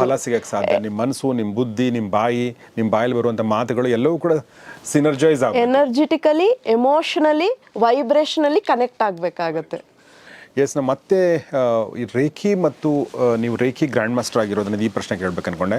ಫಲ ಸಿಗಕ್ಕೆ ಸಾಧ್ಯ. ನಿಮ್ಮ ಮನಸ್ಸು ನಿಮ್ಮ ಬುದ್ಧಿ ನಿಮ್ಮ ಬಾಯಿ ನಿಮ್ಮ ಬಾಯಲ್ಲಿ ಬರುವಂಥ ಮಾತುಗಳು ಎಲ್ಲವೂ ಕೂಡ ಸಿನರ್ಜೈಸ್ ಆಗ ಎನರ್ಜಿಟಿಕಲಿ ಎಮೋಷನಲಿ ವೈಬ್ರೇಷನಲ್ಲಿ ಕನೆಕ್ಟ್ ಆಗಬೇಕಾಗತ್ತೆ. ಎಸ್ ನಾ ಮತ್ತೆ ಈ ರೇಖಿ ಮತ್ತು ನೀವು ರೇಖಿ ಗ್ರ್ಯಾಂಡ್ ಮಾಸ್ಟರ್ ಆಗಿರೋದನ್ನ ಈ ಪ್ರಶ್ನೆ ಕೇಳಬೇಕು ಅನ್ಕೊಂಡೆ.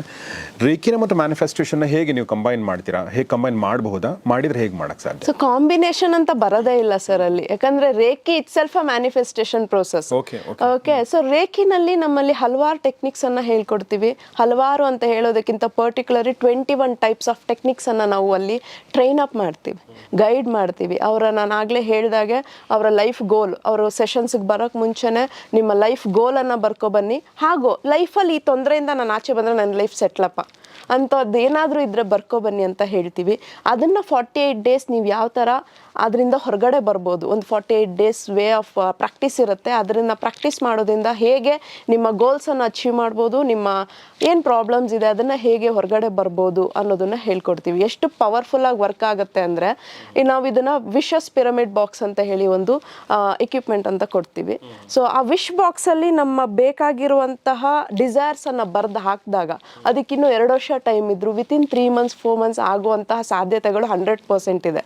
ರೇಖಿನ ಮತ್ತು ಮ್ಯಾನಿಫೆಸ್ಟೇಷನ್ನ ಹೇಗೆ ನೀವು ಕಂಬೈನ್ ಮಾಡ್ತೀರಾ? ಹೇಗೆ ಕಂಬೈನ್ ಮಾಡಬಹುದಾ? ಮಾಡಿದ್ರೆ ಹೇಗೆ ಮಾಡಕ್ಕೆ ಸಾಧ್ಯ? ಸೊ ಕಾಂಬಿನೇಷನ್ ಅಂತ ಬರೋದೇ ಇಲ್ಲ ಸರ್ ಅಲ್ಲಿ. ಯಾಕಂದ್ರೆ reiki itself a manifestation process okay. Okay so ರೇಖಿನಲ್ಲಿ ನಮ್ಮಲ್ಲಿ ಹಲವಾರು ಟೆಕ್ನಿಕ್ಸ್ ಅನ್ನ ಹೇಳ್ಕೊಡ್ತೀವಿ. ಹಲವಾರು ಅಂತ ಹೇಳೋದಕ್ಕಿಂತ particularly twenty one types of techniques ಅನ್ನ ನಾವು ಅಲ್ಲಿ ಟ್ರೈನ್ ಅಪ್ ಮಾಡ್ತೀವಿ. ಗೈಡ್ ಮಾಡ್ತೀವಿ. ಅವರ ನಾನು ಆಗಲೇ ಹೇಳಿದಾಗೆ ಅವರ ಲೈಫ್ ಗೋಲ್ ಅವರು ಸೆಷನ್ಸ್ಗೆ ಬರೋಕ್ಕೆ ಮುಂಚೆನೇ ನಿಮ್ಮ ಲೈಫ್ ಗೋಲನ್ನು ಬರ್ಕೊಬನ್ನಿ ಹಾಗೂ ಲೈಫಲ್ಲಿ ಈ ತೊಂದರೆಯಿಂದ ನಾನು ಆಚೆ ಬಂದರೆ ನನ್ನ ಲೈಫ್ ಸೆಟ್ಲಪ್ಪ ಅಂಥದ್ದು ಏನಾದರೂ ಇದ್ದರೆ ಬರ್ಕೊ ಬನ್ನಿ ಅಂತ ಹೇಳ್ತೀವಿ. ಅದನ್ನು ಫಾರ್ಟಿ ಏಯ್ಟ್ ಡೇಸ್ ನೀವು ಯಾವ ಥರ ಅದರಿಂದ ಹೊರಗಡೆ ಬರ್ಬೋದು. ಒಂದು forty eight days way of practice ಇರುತ್ತೆ. ಅದರಿಂದ ಪ್ರಾಕ್ಟೀಸ್ ಮಾಡೋದ್ರಿಂದ ಹೇಗೆ ನಿಮ್ಮ ಗೋಲ್ಸನ್ನು ಅಚೀವ್ ಮಾಡ್ಬೋದು, ನಿಮ್ಮ ಏನು ಪ್ರಾಬ್ಲಮ್ಸ್ ಇದೆ ಅದನ್ನು ಹೇಗೆ ಹೊರಗಡೆ ಬರ್ಬೋದು ಅನ್ನೋದನ್ನು ಹೇಳ್ಕೊಡ್ತೀವಿ. ಎಷ್ಟು ಪವರ್ಫುಲ್ಲಾಗಿ ವರ್ಕ್ ಆಗುತ್ತೆ ಅಂದರೆ ನಾವು ಇದನ್ನು ವಿಶಸ್ ಪಿರಮಿಡ್ ಬಾಕ್ಸ್ ಅಂತ ಹೇಳಿ ಒಂದು ಎಕ್ವಿಪ್ಮೆಂಟ್ ಅಂತ ಕೊಡ್ತೀವಿ. ಸೊ ಆ ವಿಶ್ ಬಾಕ್ಸಲ್ಲಿ ನಮ್ಮ ಬೇಕಾಗಿರುವಂತಹ ಡಿಸೈರ್ಸನ್ನು ಬರೆದು ಹಾಕಿದಾಗ, ಅದಕ್ಕಿನ್ನೂ ಎರಡು ವರ್ಷ ಟೈಮ್ ಇದ್ರು within three months four months ಆಗುವಂತಹ ಸಾಧ್ಯತೆಗಳು ಹಂಡ್ರೆಡ್ ಪರ್ಸೆಂಟ್ ಇದೆ.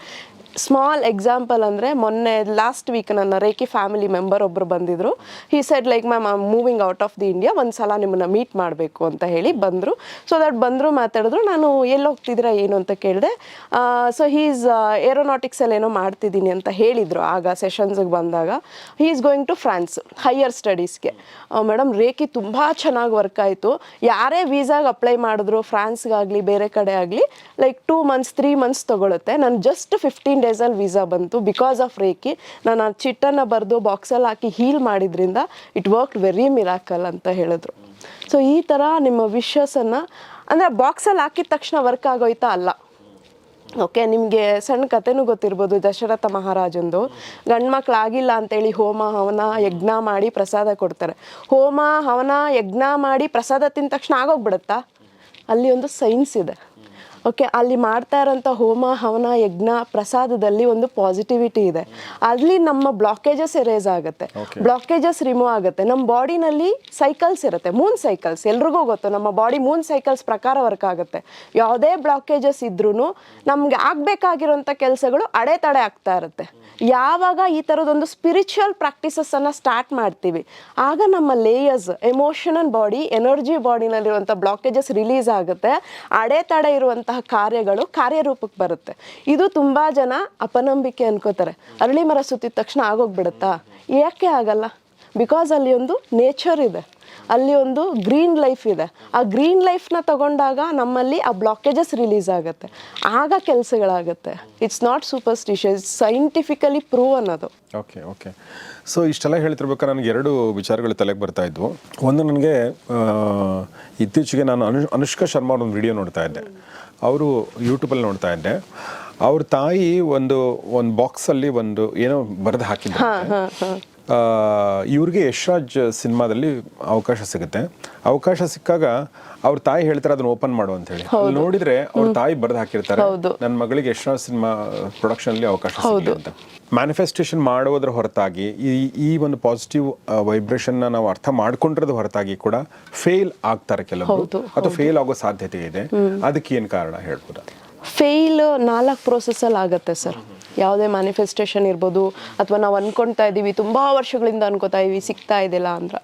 ಸ್ಮಾಲ್ ಎಕ್ಸಾಂಪಲ್ ಅಂದರೆ ಮೊನ್ನೆ ಲಾಸ್ಟ್ ವೀಕ್ ನನ್ನ ರೇಖಿ ಫ್ಯಾಮಿಲಿ ಮೆಂಬರ್ ಒಬ್ಬರು ಬಂದಿದ್ರು. ಈ side like ma'am I moving out of the India ಒಂದು ಸಲ ನಿಮ್ಮನ್ನು ಮೀಟ್ ಮಾಡಬೇಕು ಅಂತ ಹೇಳಿ ಬಂದರು. ಸೊ ದಟ್ ಬಂದರು ಮಾತಾಡಿದ್ರು. ನಾನು ಎಲ್ಲಿ ಹೋಗ್ತಿದ್ದೀರಾ ಏನು ಅಂತ ಕೇಳಿದೆ. ಸೊ ಹೀಸ್ ಏರೋನಾಟಿಕ್ಸಲ್ಲಿ ಏನೋ ಮಾಡ್ತಿದ್ದೀನಿ ಅಂತ ಹೇಳಿದರು ಆಗ ಸೆಷನ್ಸ್ಗೆ ಬಂದಾಗ. He is going to France higher ಸ್ಟಡೀಸ್ಗೆ madam reiki ತುಂಬ ಚೆನ್ನಾಗಿ ವರ್ಕ್ ಆಯಿತು. ಯಾರೇ ವೀಸಾಗೆ ಅಪ್ಲೈ ಮಾಡಿದ್ರು ಫ್ರಾನ್ಸ್ಗಾಗಲಿ ಬೇರೆ ಕಡೆ ಆಗಲಿ like two months three months ತೊಗೊಳುತ್ತೆ. ನಾನು ಜಸ್ಟ್ ಫಿಫ್ಟೀನ್ ಡೇಸಲ್ಲಿ ವೀಸಾ ಬಂತು. ಬಿಕಾಸ್ ಆಫ್ ರೇಕಿ ನಾನು ಆ ಚಿಟ್ಟನ್ನು ಬರೆದು ಬಾಕ್ಸಲ್ಲಿ ಹಾಕಿ ಹೀಲ್ ಮಾಡಿದ್ರಿಂದ ಇಟ್ ವರ್ಕ್ ವೆರಿ ಮಿರಾಕಲ್ ಅಂತ ಹೇಳಿದ್ರು. ಸೊ ಈ ಥರ ನಿಮ್ಮ ವಿಶ್ವಾಸನ್ನು ಅಂದರೆ ಬಾಕ್ಸಲ್ಲಿ ಹಾಕಿದ ತಕ್ಷಣ ವರ್ಕ್ ಆಗೋಯ್ತಾ ಅಲ್ಲ. ಓಕೆ ನಿಮಗೆ ಸಣ್ಣ ಕಥೆನೂ ಗೊತ್ತಿರ್ಬೋದು, ದಶರಥ ಮಹಾರಾಜಂದು. ಗಂಡು ಮಕ್ಳು ಆಗಿಲ್ಲ ಅಂತೇಳಿ ಹೋಮ, ಹವನ, ಯಜ್ಞ ಮಾಡಿ ಪ್ರಸಾದ ಕೊಡ್ತಾರೆ. ಹೋಮ, ಹವನ, ಯಜ್ಞ ಮಾಡಿ ಪ್ರಸಾದ ತಿಂದ ತಕ್ಷಣ ಆಗೋಗ್ಬಿಡತ್ತಾ? ಅಲ್ಲಿ ಒಂದು ಸೈನ್ಸ್ ಇದೆ. ಓಕೆ ಅಲ್ಲಿ ಮಾಡ್ತಾ ಇರೋಂಥ ಹೋಮ ಹವನ ಯಜ್ಞ ಪ್ರಸಾದದಲ್ಲಿ ಒಂದು ಪಾಸಿಟಿವಿಟಿ ಇದೆ. ಅಲ್ಲಿ ನಮ್ಮ ಬ್ಲಾಕೇಜಸ್ ಎರೇಸ್ ಆಗುತ್ತೆ. ಬ್ಲಾಕೇಜಸ್ ರಿಮೂವ್ ಆಗುತ್ತೆ. ನಮ್ಮ ಬಾಡಿನಲ್ಲಿ ಸೈಕಲ್ಸ್ ಇರುತ್ತೆ. ಮೂನ್ ಸೈಕಲ್ಸ್ ಎಲ್ರಿಗೂ ಗೊತ್ತು. ನಮ್ಮ ಬಾಡಿ ಮೂನ್ ಸೈಕಲ್ಸ್ ಪ್ರಕಾರ ವರ್ಕ್ ಆಗುತ್ತೆ. ಯಾವುದೇ ಬ್ಲಾಕೇಜಸ್ ಇದ್ರೂ ನಮ್ಗೆ ಆಗಬೇಕಾಗಿರೋಂಥ ಕೆಲಸಗಳು ಅಡೆತಡೆ ಆಗ್ತಾ ಇರುತ್ತೆ. ಯಾವಾಗ ಈ ಥರದೊಂದು ಸ್ಪಿರಿಚುವಲ್ ಪ್ರಾಕ್ಟೀಸಸ್ಸನ್ನು ಸ್ಟಾರ್ಟ್ ಮಾಡ್ತೀವಿ ಆಗ ನಮ್ಮ ಲೇಯರ್ಸ್ ಎಮೋಷನಲ್ ಬಾಡಿ ಎನರ್ಜಿ ಬಾಡಿನಲ್ಲಿರುವಂಥ ಬ್ಲಾಕೇಜಸ್ ರಿಲೀಸ್ ಆಗುತ್ತೆ. ಅಡೆತಡೆ ಇರುವಂತಹ ಕಾರ್ಯಗಳು ಕಾರ್ಯರೂಪಕ್ಕೆ ಬರುತ್ತೆ. ಇದು ತುಂಬ ಜನ ಅಪನಂಬಿಕೆ ಅನ್ಕೋತಾರೆ. ಅರಳಿ ಮರ ಸುತ್ತಿದ ತಕ್ಷಣ ಆಗೋಗ್ಬಿಡುತ್ತಾ? ಯಾಕೆ ಆಗಲ್ಲ? ಬಿಕಾಸ್ ಅಲ್ಲಿ ಒಂದು ನೇಚರ್ ಇದೆ. ಅಲ್ಲಿ ಒಂದು ಗ್ರೀನ್ ಲೈಫ್ ಇದೆ. ಆ ಗ್ರೀನ್ ಲೈಫ್ನ ತಗೊಂಡಾಗ ನಮ್ಮಲ್ಲಿ ಆ ಬ್ಲಾಕೇಜಸ್ ರಿಲೀಸ್ ಆಗುತ್ತೆ. ಆಗ ಕೆಲಸಗಳಾಗುತ್ತೆ. It's not superstitious scientifically prove ಅನ್ನೋದು ಓಕೆ ಓಕೆ ಸೊ ಇಷ್ಟೆಲ್ಲ ಹೇಳ್ತಿರ್ಬೇಕಾದ್ರೆ ನನಗೆ ಎರಡು ವಿಚಾರಗಳು ತಲೆಗೆ ಬರ್ತಾ ಇದ್ವು. ಒಂದು ನನಗೆ ಇತ್ತೀಚೆಗೆ ನಾನು ಅನುಷ್, ಅನುಷ್ಕಾ ಶರ್ಮಾ ಅವ್ರ ಒಂದು ವಿಡಿಯೋ ನೋಡ್ತಾ ಇದ್ದೆ. ಅವರು ಯೂಟ್ಯೂಬಲ್ಲಿ ನೋಡ್ತಾ ಇದ್ದೆ. ಅವ್ರ ತಾಯಿ ಒಂದು ಒಂದು ಬಾಕ್ಸಲ್ಲಿ ಒಂದು ಏನೋ ಬರೆದು ಹಾಕಿದ್ದಾರೆ ಇವ್ರಿಗೆ ಯಶ್ರಾಜ್ ಸಿನಿಮಾದಲ್ಲಿ ಅವಕಾಶ ಸಿಗುತ್ತೆ. ಅವಕಾಶ ಸಿಕ್ಕಾಗ ಅವ್ರ ತಾಯಿ ಹೇಳ್ತಾರೆ ಅದನ್ನ ಓಪನ್ ಮಾಡು ಅಂತ ಹೇಳಿ ನೋಡಿದ್ರೆ ಅವ್ರ ತಾಯಿ ಬರೆದು ಹಾಕಿರ್ತಾರೆ. ನನ್ನ ಮಗಳಿಗೆ ಯಶ್ರಾಜ್ ಸಿನಿಮಾ ಪ್ರೊಡಕ್ಷನ್ ಅಲ್ಲಿ ಅವಕಾಶ ಸಿಗಲಿ ಅಂತ. ಮ್ಯಾನಿಫೆಸ್ಟೇಷನ್ ಮಾಡೋದ್ರ ಹೊರತಾಗಿ ಈ ಈ ಒಂದು ಪಾಸಿಟಿವ್ ವೈಬ್ರೇಷನ್ ನಾವು ಅರ್ಥ ಮಾಡ್ಕೊಂಡಿರೋದು ಹೊರತಾಗಿ ಕೂಡ ಫೇಲ್ ಆಗ್ತಾರೆ ಕೆಲವರು. ಅಥವಾ ಫೇಲ್ ಆಗೋ ಸಾಧ್ಯತೆ ಇದೆ. ಅದಕ್ಕೆ ಏನು ಕಾರಣ ಹೇಳ್ಬೋದಾ? ಫೇಲ್ ನಾಲ್ಕು ಪ್ರೋಸೆಸ್ ಅಲ್ಲಿ ಆಗುತ್ತೆ ಸರ್. ಯಾವುದೇ ಮ್ಯಾನಿಫೆಸ್ಟೇಷನ್ ಇರ್ಬೋದು ಅಥವಾ ನಾವು ಅಂದ್ಕೊಳ್ತಾ ಇದ್ದೀವಿ ತುಂಬ ವರ್ಷಗಳಿಂದ ಅನ್ಕೋತಾ ಇದೀವಿ ಸಿಗ್ತಾ ಇದೆಯಲ್ಲ ಅಂದ್ರೆ.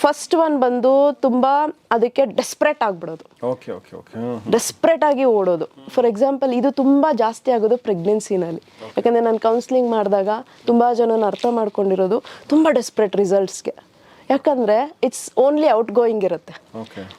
ಫಸ್ಟ್ ಒನ್ ಬಂದು ತುಂಬ ಅದಕ್ಕೆ ಡೆಸ್ಪ್ರೇಟ್ ಆಗ್ಬಿಡೋದು. ಓಕೆ ಓಕೆ ಓಕೆ ಡೆಸ್ಪ್ರೇಟ್ ಆಗಿ ಓಡೋದು. ಫಾರ್ ಎಕ್ಸಾಂಪಲ್ ಇದು ತುಂಬ ಜಾಸ್ತಿ ಆಗೋದು ಪ್ರೆಗ್ನೆನ್ಸಿನಲ್ಲಿ ಯಾಕಂದ್ರೆ ನಾನು ಕೌನ್ಸಿಲಿಂಗ್ ಮಾಡಿದಾಗ ತುಂಬ ಜನನ ಅರ್ಥ ಮಾಡ್ಕೊಂಡಿರೋದು ತುಂಬ ಡೆಸ್ಪ್ರೇಟ್ ರಿಸಲ್ಟ್ಸ್ಗೆ ಯಾಕಂದರೆ ಇಟ್ಸ್ ಓನ್ಲಿ ಔಟ್ ಗೋಯಿಂಗ್ ಇರುತ್ತೆ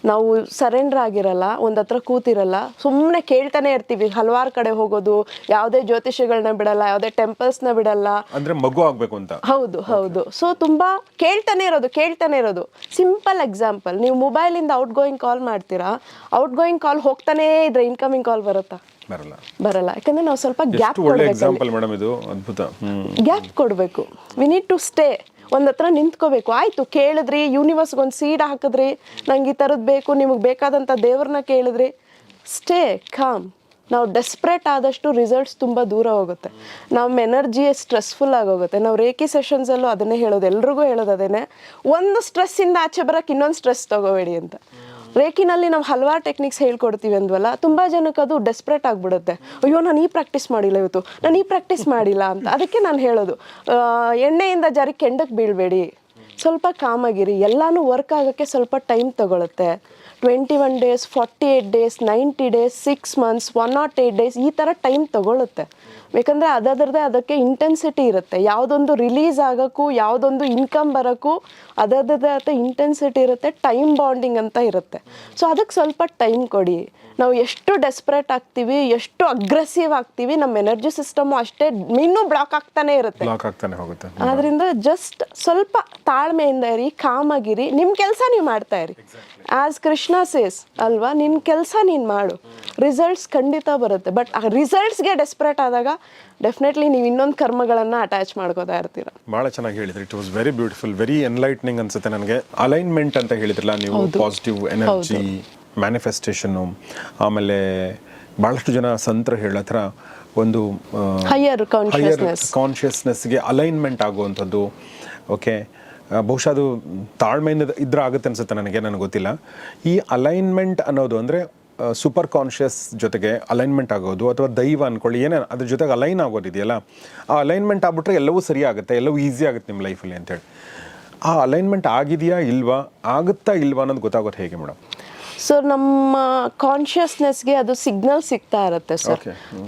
ನಾವು ಸರೆಂಡರ್ ಆಗಿರಲ್ಲ ಒಂದ್ ಹತ್ರ ಕೂತಿರಲ್ಲ ಸುಮ್ಮನೆ ಕೇಳ್ತಾನೆ ಇರ್ತೀವಿ. ಹಲವಾರು ಕಡೆ ಹೋಗೋದು ಯಾವುದೇ ಜ್ಯೋತಿಷಗಳನ್ನ ಬಿಡಲ್ಲ ಯಾವುದೇ ಟೆಂಪಲ್ಸ್ನ ಬಿಡಲ್ಲ. ಅಂದ್ರೆ ಮಗು ಆಗ್ಬೇಕು ಅಂತ. ಹೌದು ಹೌದು. ಸೊ ತುಂಬಾ ಕೇಳ್ತಾನೆ ಇರೋದು ಕೇಳ್ತಾನೆ ಇರೋದು. ಸಿಂಪಲ್ ಎಕ್ಸಾಂಪಲ್ ನೀವು ಮೊಬೈಲಿಂದ ಔಟ್ ಗೋಯಿಂಗ್ ಕಾಲ್ ಮಾಡ್ತೀರಾ ಔಟ್ ಗೋಯಿಂಗ್ ಕಾಲ್ ಹೋಗ್ತಾನೇ ಇದ್ರೆ ಇನ್ಕಮಿಂಗ್ ಕಾಲ್ ಬರುತ್ತಾ? ಬರಲ್ಲ. ಬರಲ್ಲ. ಯಾಕಂದ್ರೆ ನಾವು ಸ್ವಲ್ಪ ಗ್ಯಾಪ್ ಕೊಡಬೇಕು ಮೇಡಮ್ ಇದು ಅದ್ಭುತ. ಗ್ಯಾಪ್ ಕೊಡಬೇಕು. ವಿ ನೀಡ್ ಟು ಸ್ಟೇ ಒಂದ್ ಹತ್ರ ನಿಂತ್ಕೋಬೇಕು. ಆಯ್ತು, ಕೇಳಿದ್ರಿ ಯೂನಿವರ್ಸ್ಗೆ ಒಂದು ಸೀಡ್ ಹಾಕಿದ್ರಿ. ನಂಗೆ ಈ ಥರದ್ದು ಬೇಕು, ನಿಮಗೆ ಬೇಕಾದಂಥ ದೇವ್ರನ್ನ ಕೇಳಿದ್ರಿ. ಸ್ಟೇ ಕಾಮ್ ನಾವು ಡೆಸ್ಪ್ರೇಟ್ ಆದಷ್ಟು ರಿಸಲ್ಟ್ಸ್ ತುಂಬ ದೂರ ಹೋಗುತ್ತೆ. ನಮ್ಮ ಎನರ್ಜಿ ಸ್ಟ್ರೆಸ್ಫುಲ್ ಆಗೋಗುತ್ತೆ. ನಾವು ರೇಖಿ ಸೆಷನ್ಸಲ್ಲೂ ಅದನ್ನೇ ಹೇಳೋದು. ಎಲ್ರಿಗೂ ಹೇಳೋದು ಅದೇನೆ. ಒಂದು ಸ್ಟ್ರೆಸ್ಸಿಂದ ಆಚೆ ಬರೋಕ್ಕೆ ಇನ್ನೊಂದು ಸ್ಟ್ರೆಸ್ ತಗೋಬೇಡಿ ಅಂತ. ರೇಖಿನಲ್ಲಿ ನಾವು ಹಲವಾರು ಟೆಕ್ನಿಕ್ಸ್ ಹೇಳ್ಕೊಡ್ತೀವಿ ಅಂದ್ವಲ್ಲ, ತುಂಬ ಜನಕ್ಕೆ ಅದು ಡೆಸ್ಪ್ರೇಟ್ ಆಗಿಬಿಡುತ್ತೆ. ಅಯ್ಯೋ, ನಾನು ಈ ಪ್ರಾಕ್ಟೀಸ್ ಮಾಡಿಲ್ಲ ಇವತ್ತು, ನಾನು ಈ ಪ್ರಾಕ್ಟೀಸ್ ಮಾಡಿಲ್ಲ ಅಂತ. ಅದಕ್ಕೆ ನಾನು ಹೇಳೋದು ಎಣ್ಣೆಯಿಂದ ಜಾರಿ ಕೆಂಡಕ್ಕೆ ಬೀಳಬೇಡಿ. ಸ್ವಲ್ಪ ಕಾಮಾಗಿರಿ, ಎಲ್ಲಾನು ವರ್ಕ್ ಆಗೋಕ್ಕೆ ಸ್ವಲ್ಪ ಟೈಮ್ ತಗೊಳುತ್ತೆ. Twenty one days forty eight days ninety days six months one not eight days ಈ ಥರ ಟೈಮ್ ತಗೊಳುತ್ತೆ. ಯಾಕಂದರೆ ಅದರದ್ದೇ ಅದಕ್ಕೆ ಇಂಟೆನ್ಸಿಟಿ ಇರುತ್ತೆ. ಯಾವುದೊಂದು ರಿಲೀಸ್ ಆಗೋಕ್ಕೂ ಯಾವುದೊಂದು ಇನ್ಕಮ್ ಬರೋಕ್ಕೂ ಅದರದ್ದೇ ಆದ ಇಂಟೆನ್ಸಿಟಿ ಇರುತ್ತೆ ಟೈಮ್ ಬಾಂಡಿಂಗ್ ಅಂತ ಇರುತ್ತೆ. ಸೊ ಅದಕ್ಕೆ ಸ್ವಲ್ಪ ಟೈಮ್ ಕೊಡಿ. ನಾವು ಎಷ್ಟು ಡೆಸ್ಪ್ರೇಟ್ ಆಗ್ತೀವಿ ಎಷ್ಟು ಅಗ್ರೆಸಿವ್ ಆಗ್ತೀವಿ ನಮ್ಮ ಎನರ್ಜಿ ಸಿಸ್ಟಮು ಅಷ್ಟೇ ಇನ್ನೂ ಬ್ಲಾಕ್ ಆಗ್ತಾನೆ ಇರುತ್ತೆ. ಹೋಗುತ್ತೆ. ಆದ್ರಿಂದ ಜಸ್ಟ್ ಸ್ವಲ್ಪ ತಾಳ್ಮೆಯಿಂದ ಇರಿ ಕಾಮಾಗಿರಿ. ನಿಮ್ಮ ಕೆಲಸ ನೀವು ಮಾಡ್ತಾ ಇರಿ. ಆಸ್ ಕೃಷ್ಣ ಸೇಸ್ ಅಲ್ವಾ ನಿನ್ನ ಕೆಲಸ ನೀನು ಮಾಡು. ರಿಸಲ್ಟ್ಸ್ ಖಂಡಿತ ಬರುತ್ತೆ. ಬಟ್ ಆ ರಿಸಲ್ಟ್ಸ್ಗೆ ಡೆಸ್ಪ್ರೇಟ್ ಆದಾಗ ಡೆಫಿನೆಟ್ಲಿ ನೀವು ಇನ್ನೊಂದು ಕರ್ಮಗಳನ್ನು ಅಟ್ಯಾಚ್ ಮಾಡ್ಕೋತಾ ಇರ್ತೀರ. ಬಹಳ ಚೆನ್ನಾಗಿ ಹೇಳಿದ್ರಿ. It was very beautiful very enlightening ಅನ್ಸುತ್ತೆ ನನಗೆ. ಅಲೈನ್ಮೆಂಟ್ ಅಂತ ಹೇಳಿದ್ರಲ್ಲ ನೀವು ಪಾಸಿಟಿವ್ ಎನರ್ಜಿ ಮ್ಯಾನಿಫೆಸ್ಟೇಷನ್ನು ಆಮೇಲೆ ಬಹಳಷ್ಟು ಜನ ಸಂತರು ಹೇಳೋ ಥರ ಒಂದು ಹೈಯರ್. ಕಾನ್ಷಿಯಸ್ನೆಸ್ಗೆ ಅಲೈನ್ಮೆಂಟ್ ಆಗುವಂಥದ್ದು. ಓಕೆ ಬಹುಶಃ ಅದು ತಾಳ್ಮೆಯಿಂದ ಇದ್ರೆ ಆಗುತ್ತೆ ಅನ್ಸುತ್ತೆ ನನಗೆ ನನಗೆ ಗೊತ್ತಿಲ್ಲ. ಈ ಅಲೈನ್ಮೆಂಟ್ ಅನ್ನೋದು ಅಂದರೆ ಸೂಪರ್ ಕಾನ್ಷಿಯಸ್ ಜೊತೆಗೆ ಅಲೈನ್ಮೆಂಟ್ ಆಗೋದು ಅಥವಾ ದೈವ ಅನ್ಕೊಳ್ಳಿ, ಏನೇ ಅದ್ರ ಜೊತೆಗೆ ಅಲೈನ್ ಆಗೋದಿದೆಯಲ್ಲ ಆ ಅಲೈನ್ಮೆಂಟ್ ಆಗ್ಬಿಟ್ರೆ ಎಲ್ಲವೂ ಸರಿ ಆಗುತ್ತೆ, ಎಲ್ಲವೂ ಈಸಿ ಆಗುತ್ತೆ ನಿಮ್ಮ ಲೈಫಲ್ಲಿ ಅಂತೇಳಿ. ಆ ಅಲೈನ್ಮೆಂಟ್ ಆಗಿದೆಯಾ ಇಲ್ವಾ, ಆಗುತ್ತಾ ಇಲ್ವಾ ಅನ್ನೋದು ಗೊತ್ತಾಗೋದು ಹೇಗೆ ಮೇಡಮ್? ಸೊ ನಮ್ಮ ಕಾನ್ಷಿಯಸ್ನೆಸ್ಗೆ ಅದು ಸಿಗ್ನಲ್ ಸಿಗ್ತಾ ಇರುತ್ತೆ ಸರ್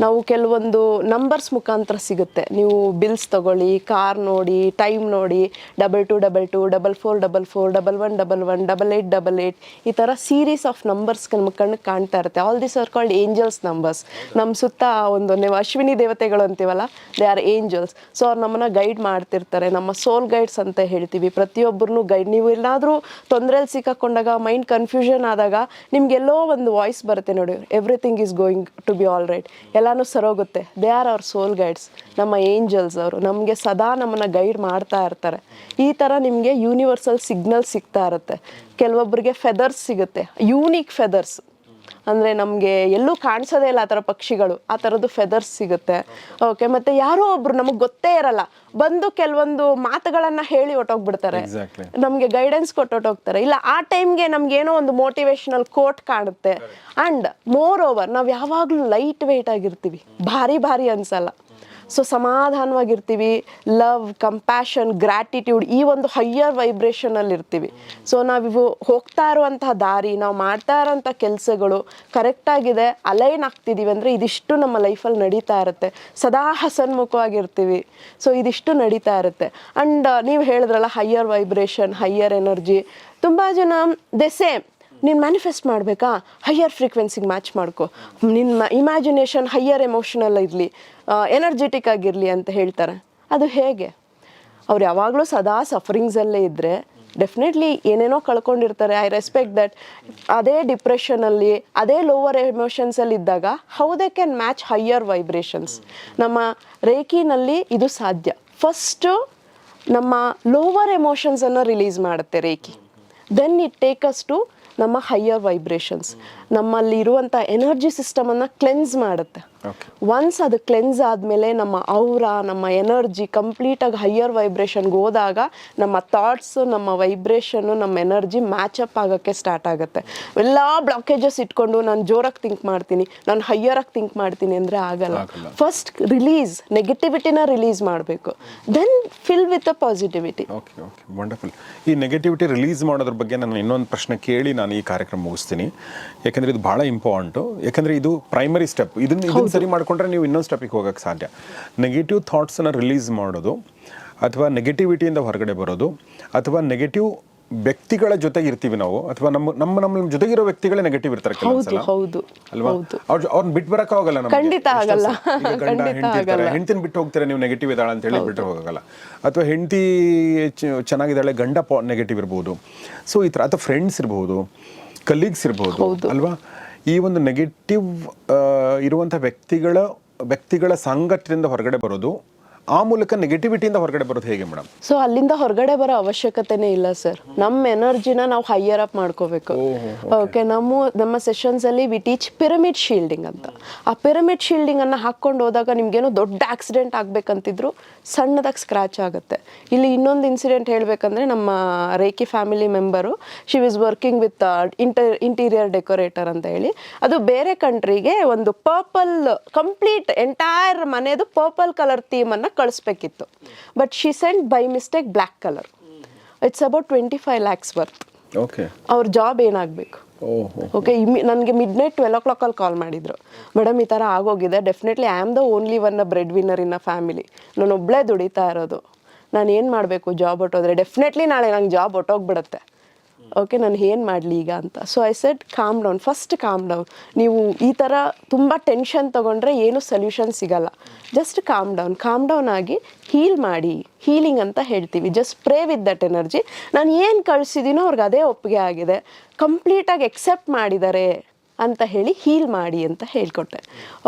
ನಾವು ಕೆಲವೊಂದು ನಂಬರ್ಸ್ ಮುಖಾಂತರ ಸಿಗುತ್ತೆ. ನೀವು ಬಿಲ್ಸ್ ತಗೊಳ್ಳಿ ಕಾರ್ ನೋಡಿ ಟೈಮ್ ನೋಡಿ double two double two double four double four double one double one double eight double eight ಈ ಥರ ಸೀರೀಸ್ ಆಫ್ ನಂಬರ್ಸ್ ನಮ್ಮ ಕಣ್ಣು ಕಾಣ್ತಾ ಇರುತ್ತೆ. All this are called angels numbers ನಮ್ಮ ಸುತ್ತ ಒಂದು ನೀವು ಅಶ್ವಿನಿ ದೇವತೆಗಳು ಅಂತೀವಲ್ಲ ದೇ ಆರ್ ಏಂಜಲ್ಸ್ ಸೊ ಅವ್ರು ನಮ್ಮನ್ನ ಗೈಡ್ ಮಾಡ್ತಿರ್ತಾರೆ. ನಮ್ಮ ಸೋಲ್ ಗೈಡ್ಸ್ ಅಂತ ಹೇಳ್ತೀವಿ. ಪ್ರತಿಯೊಬ್ಬರನ್ನು ಗೈಡ್ ನೀವು ಎಲ್ಲಾದರೂ ತೊಂದರೆಯಲ್ಲಿ ಸಿಕ್ಕಾಕೊಂಡಾಗ ಮೈಂಡ್ ಕನ್ಫ್ಯೂಷನ್ ಆದಾಗ ನಿಮ್ಗೆಲ್ಲೋ ಒಂದು ವಾಯ್ಸ್ ಬರುತ್ತೆ ನೋಡಿ. Everything is going to be all right ಎಲ್ಲಾನು ಸರೋಗುತ್ತೆ. They are our soul guides ನಮ್ಮ ಏಂಜಲ್ಸ್ ಅವರು. ನಮಗೆ ಸದಾ ನಮ್ಮನ್ನ ಗೈಡ್ ಮಾಡ್ತಾ ಇರ್ತಾರೆ. ಈ ಥರ ನಿಮಗೆ ಯೂನಿವರ್ಸಲ್ ಸಿಗ್ನಲ್ ಸಿಗ್ತಾ ಇರುತ್ತೆ. ಕೆಲವೊಬ್ಬರಿಗೆ ಫೆದರ್ಸ್ ಸಿಗುತ್ತೆ. ಯೂನಿಕ್ ಫೆದರ್ಸ್ ಅಂದರೆ ನಮಗೆ ಎಲ್ಲೂ ಕಾಣಿಸೋದೇ ಇಲ್ಲ ಆ ಥರ ಪಕ್ಷಿಗಳು. ಆ ಥರದ್ದು ಫೆದರ್ಸ್ ಸಿಗುತ್ತೆ. ಓಕೆ ಮತ್ತೆ ಯಾರೋ ಒಬ್ರು ನಮಗೆ ಗೊತ್ತೇ ಇರಲ್ಲ. ಬಂದು ಕೆಲವೊಂದು ಮಾತುಗಳನ್ನು ಹೇಳಿ ಹೊಟ್ಟೋಗ್ಬಿಡ್ತಾರೆ. ನಮಗೆ ಗೈಡೆನ್ಸ್ ಕೊಟ್ಟೊಟ್ಟೋಗ್ತಾರೆ ಇಲ್ಲ ಆ ಟೈಮ್ಗೆ ನಮ್ಗೆ ಏನೋ ಒಂದು ಮೋಟಿವೇಶನಲ್ ಕೋಟ್ ಕಾಣುತ್ತೆ. ಅಂಡ್ ಮೋರ್ ಓವರ್ ನಾವು ಯಾವಾಗಲೂ ಲೈಟ್ ವೆಯ್ಟ್ ಆಗಿರ್ತೀವಿ. ಭಾರಿ ಭಾರಿ ಅನ್ಸಲ್ಲ. ಸೊ ಸಮಾಧಾನವಾಗಿರ್ತೀವಿ ಲವ್ ಕಂಪ್ಯಾಷನ್ ಗ್ರ್ಯಾಟಿಟ್ಯೂಡ್ ಈ ಒಂದು ಹೈಯರ್ ವೈಬ್ರೇಷನಲ್ಲಿ ಇರ್ತೀವಿ ಸೊ ನಾವಿವು ಹೋಗ್ತಾ ಇರುವಂತಹ ದಾರಿ, ನಾವು ಮಾಡ್ತಾ ಇರೋಂಥ ಕೆಲಸಗಳು ಕರೆಕ್ಟಾಗಿದೆ ಅಲೈನ್ ಆಗ್ತಿದ್ದೀವಿ ಅಂದರೆ ಇದಿಷ್ಟು ನಮ್ಮ ಲೈಫಲ್ಲಿ ನಡೀತಾ ಇರುತ್ತೆ. ಸದಾ ಹಸನ್ಮುಖವಾಗಿರ್ತೀವಿ. ಸೊ ಇದಿಷ್ಟು ನಡೀತಾ ಇರುತ್ತೆ. ಆ್ಯಂಡ್ ನೀವು ಹೇಳಿದ್ರಲ್ಲ ಹೈಯರ್ ವೈಬ್ರೇಷನ್ ಹೈಯರ್ ಎನರ್ಜಿ ತುಂಬ ಜನ ದೆ ಸೇಮ್ ನೀನು ಮ್ಯಾನಿಫೆಸ್ಟ್ ಮಾಡಬೇಕಾ? ಹೈಯರ್ ಫ್ರೀಕ್ವೆನ್ಸಿಗೆ ಮ್ಯಾಚ್ ಮಾಡ್ಕೊ. ನಿನ್ನ ಇಮ್ಯಾಜಿನೇಷನ್ ಹೈಯರ್ ಎಮೋಷನಲ್ ಇರಲಿ ಎನರ್ಜೆಟಿಕ್ ಆಗಿರಲಿ ಅಂತ ಹೇಳ್ತಾರೆ. ಅದು ಹೇಗೆ? ಅವ್ರು ಯಾವಾಗಲೂ ಸದಾ ಸಫರಿಂಗ್ಸಲ್ಲೇ ಇದ್ದರೆ ಡೆಫಿನೆಟ್ಲಿ ಏನೇನೋ ಕಳ್ಕೊಂಡಿರ್ತಾರೆ. ಐ ರೆಸ್ಪೆಕ್ಟ್ ದಟ್ ಅದೇ ಡಿಪ್ರೆಷನಲ್ಲಿ ಅದೇ ಲೋವರ್ ಎಮೋಷನ್ಸಲ್ಲಿ ಇದ್ದಾಗ how they can match higher vibrations ನಮ್ಮ ರೇಖಿನಲ್ಲಿ ಇದು ಸಾಧ್ಯ. ಫಸ್ಟು ನಮ್ಮ ಲೋವರ್ ಎಮೋಷನ್ಸನ್ನು ರಿಲೀಸ್ ಮಾಡುತ್ತೆ reiki. Then it take us to ನಮ್ಮ ಹೈಯರ್ ವೈಬ್ರೇಷನ್ಸ್ ನಮ್ಮಲ್ಲಿ ಇರುವಂತ ಎನರ್ಜಿ ಸಿಸ್ಟಮನ್ನು ಕ್ಲೆನ್ಸ್ ಮಾಡುತ್ತೆ. ಓಕೆ ಒನ್ಸ್ ಅದು ಕ್ಲೆನ್ಸ್ ಆದಮೇಲೆ ನಮ್ಮ ಔರ ನಮ್ಮ ಎನರ್ಜಿ ಕಂಪ್ಲೀಟಾಗಿ ಹೈಯರ್ ವೈಬ್ರೇಷನ್ಗೆ ಹೋದಾಗ ನಮ್ಮ ಥಾಟ್ಸು ನಮ್ಮ ವೈಬ್ರೇಷನ್ನು ನಮ್ಮ ಎನರ್ಜಿ ಮ್ಯಾಚಪ್ ಆಗೋಕ್ಕೆ ಸ್ಟಾರ್ಟ್ ಆಗುತ್ತೆ. ಎಲ್ಲ ಬ್ಲಾಕೇಜಸ್ ಇಟ್ಕೊಂಡು ನಾನು ಜೋರಾಗಿ ಥಿಂಕ್ ಮಾಡ್ತೀನಿ ನಾನು ಹೈಯರಾಗಿ ಥಿಂಕ್ ಮಾಡ್ತೀನಿ ಅಂದರೆ ಆಗಲ್ಲ. ಆಗಲ್ಲ. ಫಸ್ಟ್ ರಿಲೀಸ್ ನೆಗೆಟಿವಿಟಿನ ರಿಲೀಸ್ ಮಾಡಬೇಕು. Then fill with a positivity okay okay wonderful ಈ ನೆಗೆಟಿವಿಟಿ ರಿಲೀಸ್ ಮಾಡೋದ್ರ ಬಗ್ಗೆ ನಾನು ಇನ್ನೊಂದು ಪ್ರಶ್ನೆ ಕೇಳಿ ನಾನು ಈ ಕಾರ್ಯಕ್ರಮ ಮುಗಿಸ್ತೀನಿ. ಯಾಕಂದರೆ ಇದು ಭಾಳ ಇಂಪಾರ್ಟೆಂಟು ಯಾಕಂದ್ರೆ ಇದು ಪ್ರೈಮರಿ ಸ್ಟೆಪ್ ಇದನ್ನ ಇದನ್ನ ಸರಿ ಮಾಡ್ಕೊಂಡ್ರೆ ನೀವು ಇನ್ನೊಂದು ಸ್ಟೆಪಿಗೆ ಹೋಗೋಕ್ಕೆ ಸಾಧ್ಯ. ನೆಗೆಟಿವ್ ಥಾಟ್ಸನ್ನು ರಿಲೀಸ್ ಮಾಡೋದು ಅಥವಾ ನೆಗೆಟಿವಿಟಿಯಿಂದ ಹೊರಗಡೆ ಬರೋದು ಅಥವಾ ನೆಗೆಟಿವ್ ವ್ಯಕ್ತಿಗಳ ಜೊತೆಗೆ ಇರ್ತೀವಿ ನಾವು ಅಥವಾ ನಮ್ಮ ನಮ್ಮ ನಮ್ಮ ಜೊತೆಗಿರೋ ವ್ಯಕ್ತಿಗಳೇ ನೆಗೆಟಿವ್ ಇರ್ತಾರೆ ಹೌದು ಅಲ್ವಾ? ಅವ್ರ ಅವ್ರನ್ನ ಬಿಟ್ಟು ಬರಕ್ಕೆ ಹೋಗಲ್ಲ ನಮಗೆ. ಖಂಡಿತ ಆಗಲ್ಲ. ಖಂಡಿತ ಆಗಲ್ಲ. ಹೆಂಡತಿನ ಬಿಟ್ಟು ಹೋಗ್ತಾರೆ ನೀವು ನೆಗೆಟಿವ್ ಇದ್ದಾಳೆ ಅಂತ ಹೇಳಿ ಬಿಟ್ಟು ಹೋಗಲ್ಲ ಅಥವಾ ಹೆಂಡತಿ ಚೆನ್ನಾಗಿದ್ದಾಳೆ ಗಂಡ ನೆಗೆಟಿವ್ ಇರ್ಬೋದು. ಸೊ ಈ ಥರ ಅಥವಾ ಫ್ರೆಂಡ್ಸ್ ಇರ್ಬೋದು. ಕಲೀಗ್ಸ್ ಇರ್ಬೋದು ಅಲ್ವಾ? ಈ ಒಂದು ನೆಗೆಟಿವ್ ಇರುವಂಥ ವ್ಯಕ್ತಿಗಳ ವ್ಯಕ್ತಿಗಳ ಸಂಘಟನೆಯಿಂದ ಹೊರಗಡೆ ಬರೋದು ಆ ಮೂಲಕ ನೆಗೆಟಿವಿಟಿಯಿಂದ ಹೊರಗಡೆ ಬರೋದು ಹೇಗೆ ಮೇಡಮ್ ಸೊ ಅಲ್ಲಿಂದ ಹೊರಗಡೆ ಬರೋ ಅವಶ್ಯಕತೆನೇ ಇಲ್ಲ ಸರ್ ನಮ್ಮ ಎನರ್ಜಿನ ನಾವು ಹೈಯರ್ ಅಪ್ ಮಾಡ್ಕೋಬೇಕು. ಓಕೆ. ನಮ್ಮ ನಮ್ಮ ಸೆಷನ್ಸ್ ಅಲ್ಲಿ ವಿ ಟೀಚ್ ಪಿರಮಿಡ್ ಶೀಲ್ಡಿಂಗ್ ಅಂತ. ಆ ಪಿರಮಿಡ್ ಶೀಲ್ಡಿಂಗ್ ಅನ್ನ ಹಾಕೊಂಡು ಹೋದಾಗ ನಿಮ್ಗೇನೋ ದೊಡ್ಡ ಆಕ್ಸಿಡೆಂಟ್ ಆಗ್ಬೇಕಂತಿದ್ರು ಸಣ್ಣದಾಗಿ ಸ್ಕ್ರಾಚ್ ಆಗುತ್ತೆ. ಇಲ್ಲಿ ಇನ್ನೊಂದು ಇನ್ಸಿಡೆಂಟ್ ಹೇಳ್ಬೇಕಂದ್ರೆ ನಮ್ಮ reiki family member she was working with inter interior decorator ಅಂತ ಹೇಳಿ. ಅದು ಬೇರೆ ಕಂಟ್ರಿಗೆ ಒಂದು ಪರ್ಪಲ್ ಕಂಪ್ಲೀಟ್ ಎಂಟೈರ್ ಮನೆದು ಪರ್ಪಲ್ ಕಲರ್ ಥೀಮನ್ನು ಕಳಿಸ್ಬೇಕಿತ್ತು. But she sent by mistake black colour it's about twenty five lakhs worth okay ಅವ್ರ ಜಾಬ್ ಏನಾಗಬೇಕು? ಓಕೆ ನನಗೆ ಮಿಡ್ ನೈಟ್ ಟ್ವೆಲ್ ಓ ಕ್ಲಾಕಲ್ಲಿ ಕಾಲ್ ಮಾಡಿದ್ರು. ಮೇಡಮ್ ಈ ಥರ ಆಗೋಗಿದೆ. Definitely I am the only one a breadwinner in a family ನಾನು ಒಬ್ಬಳೇ ದುಡಿತಾ ಇರೋದು. ನಾನು ಏನು ಮಾಡಬೇಕು ಜಾಬ್ ಹೊಟ್ಟೋದ್ರೆ ಡೆಫಿನೆಟ್ಲಿ ನಾಳೆ ನಂಗೆ ಜಾಬ್ ಹೊಟ್ಟೋಗ್ಬಿಡುತ್ತೆ ಓಕೆ ನಾನು ಏನು ಮಾಡಲಿ ಈಗ ಅಂತ. So I set calm down first calm down ನೀವು ಈ ಥರ ತುಂಬ ಟೆನ್ಷನ್ ತೊಗೊಂಡ್ರೆ ಏನು ಸೊಲ್ಯೂಷನ್ ಸಿಗಲ್ಲ. Just calm down calm down ಆಗಿ ಹೀಲ್ ಮಾಡಿ. ಹೀಲಿಂಗ್ ಅಂತ ಹೇಳ್ತೀವಿ. Just pray with that energy ನಾನು ಏನು ಕಳಿಸಿದ್ದೀನೋ ಅವ್ರಿಗೆ ಅದೇ ಒಪ್ಪಿಗೆ ಆಗಿದೆ. ಕಂಪ್ಲೀಟಾಗಿ ಎಕ್ಸೆಪ್ಟ್ ಮಾಡಿದ್ದಾರೆ ಅಂತ ಹೇಳಿ ಹೀಲ್ ಮಾಡಿ ಅಂತ ಹೇಳ್ಕೊಟ್ಟೆ.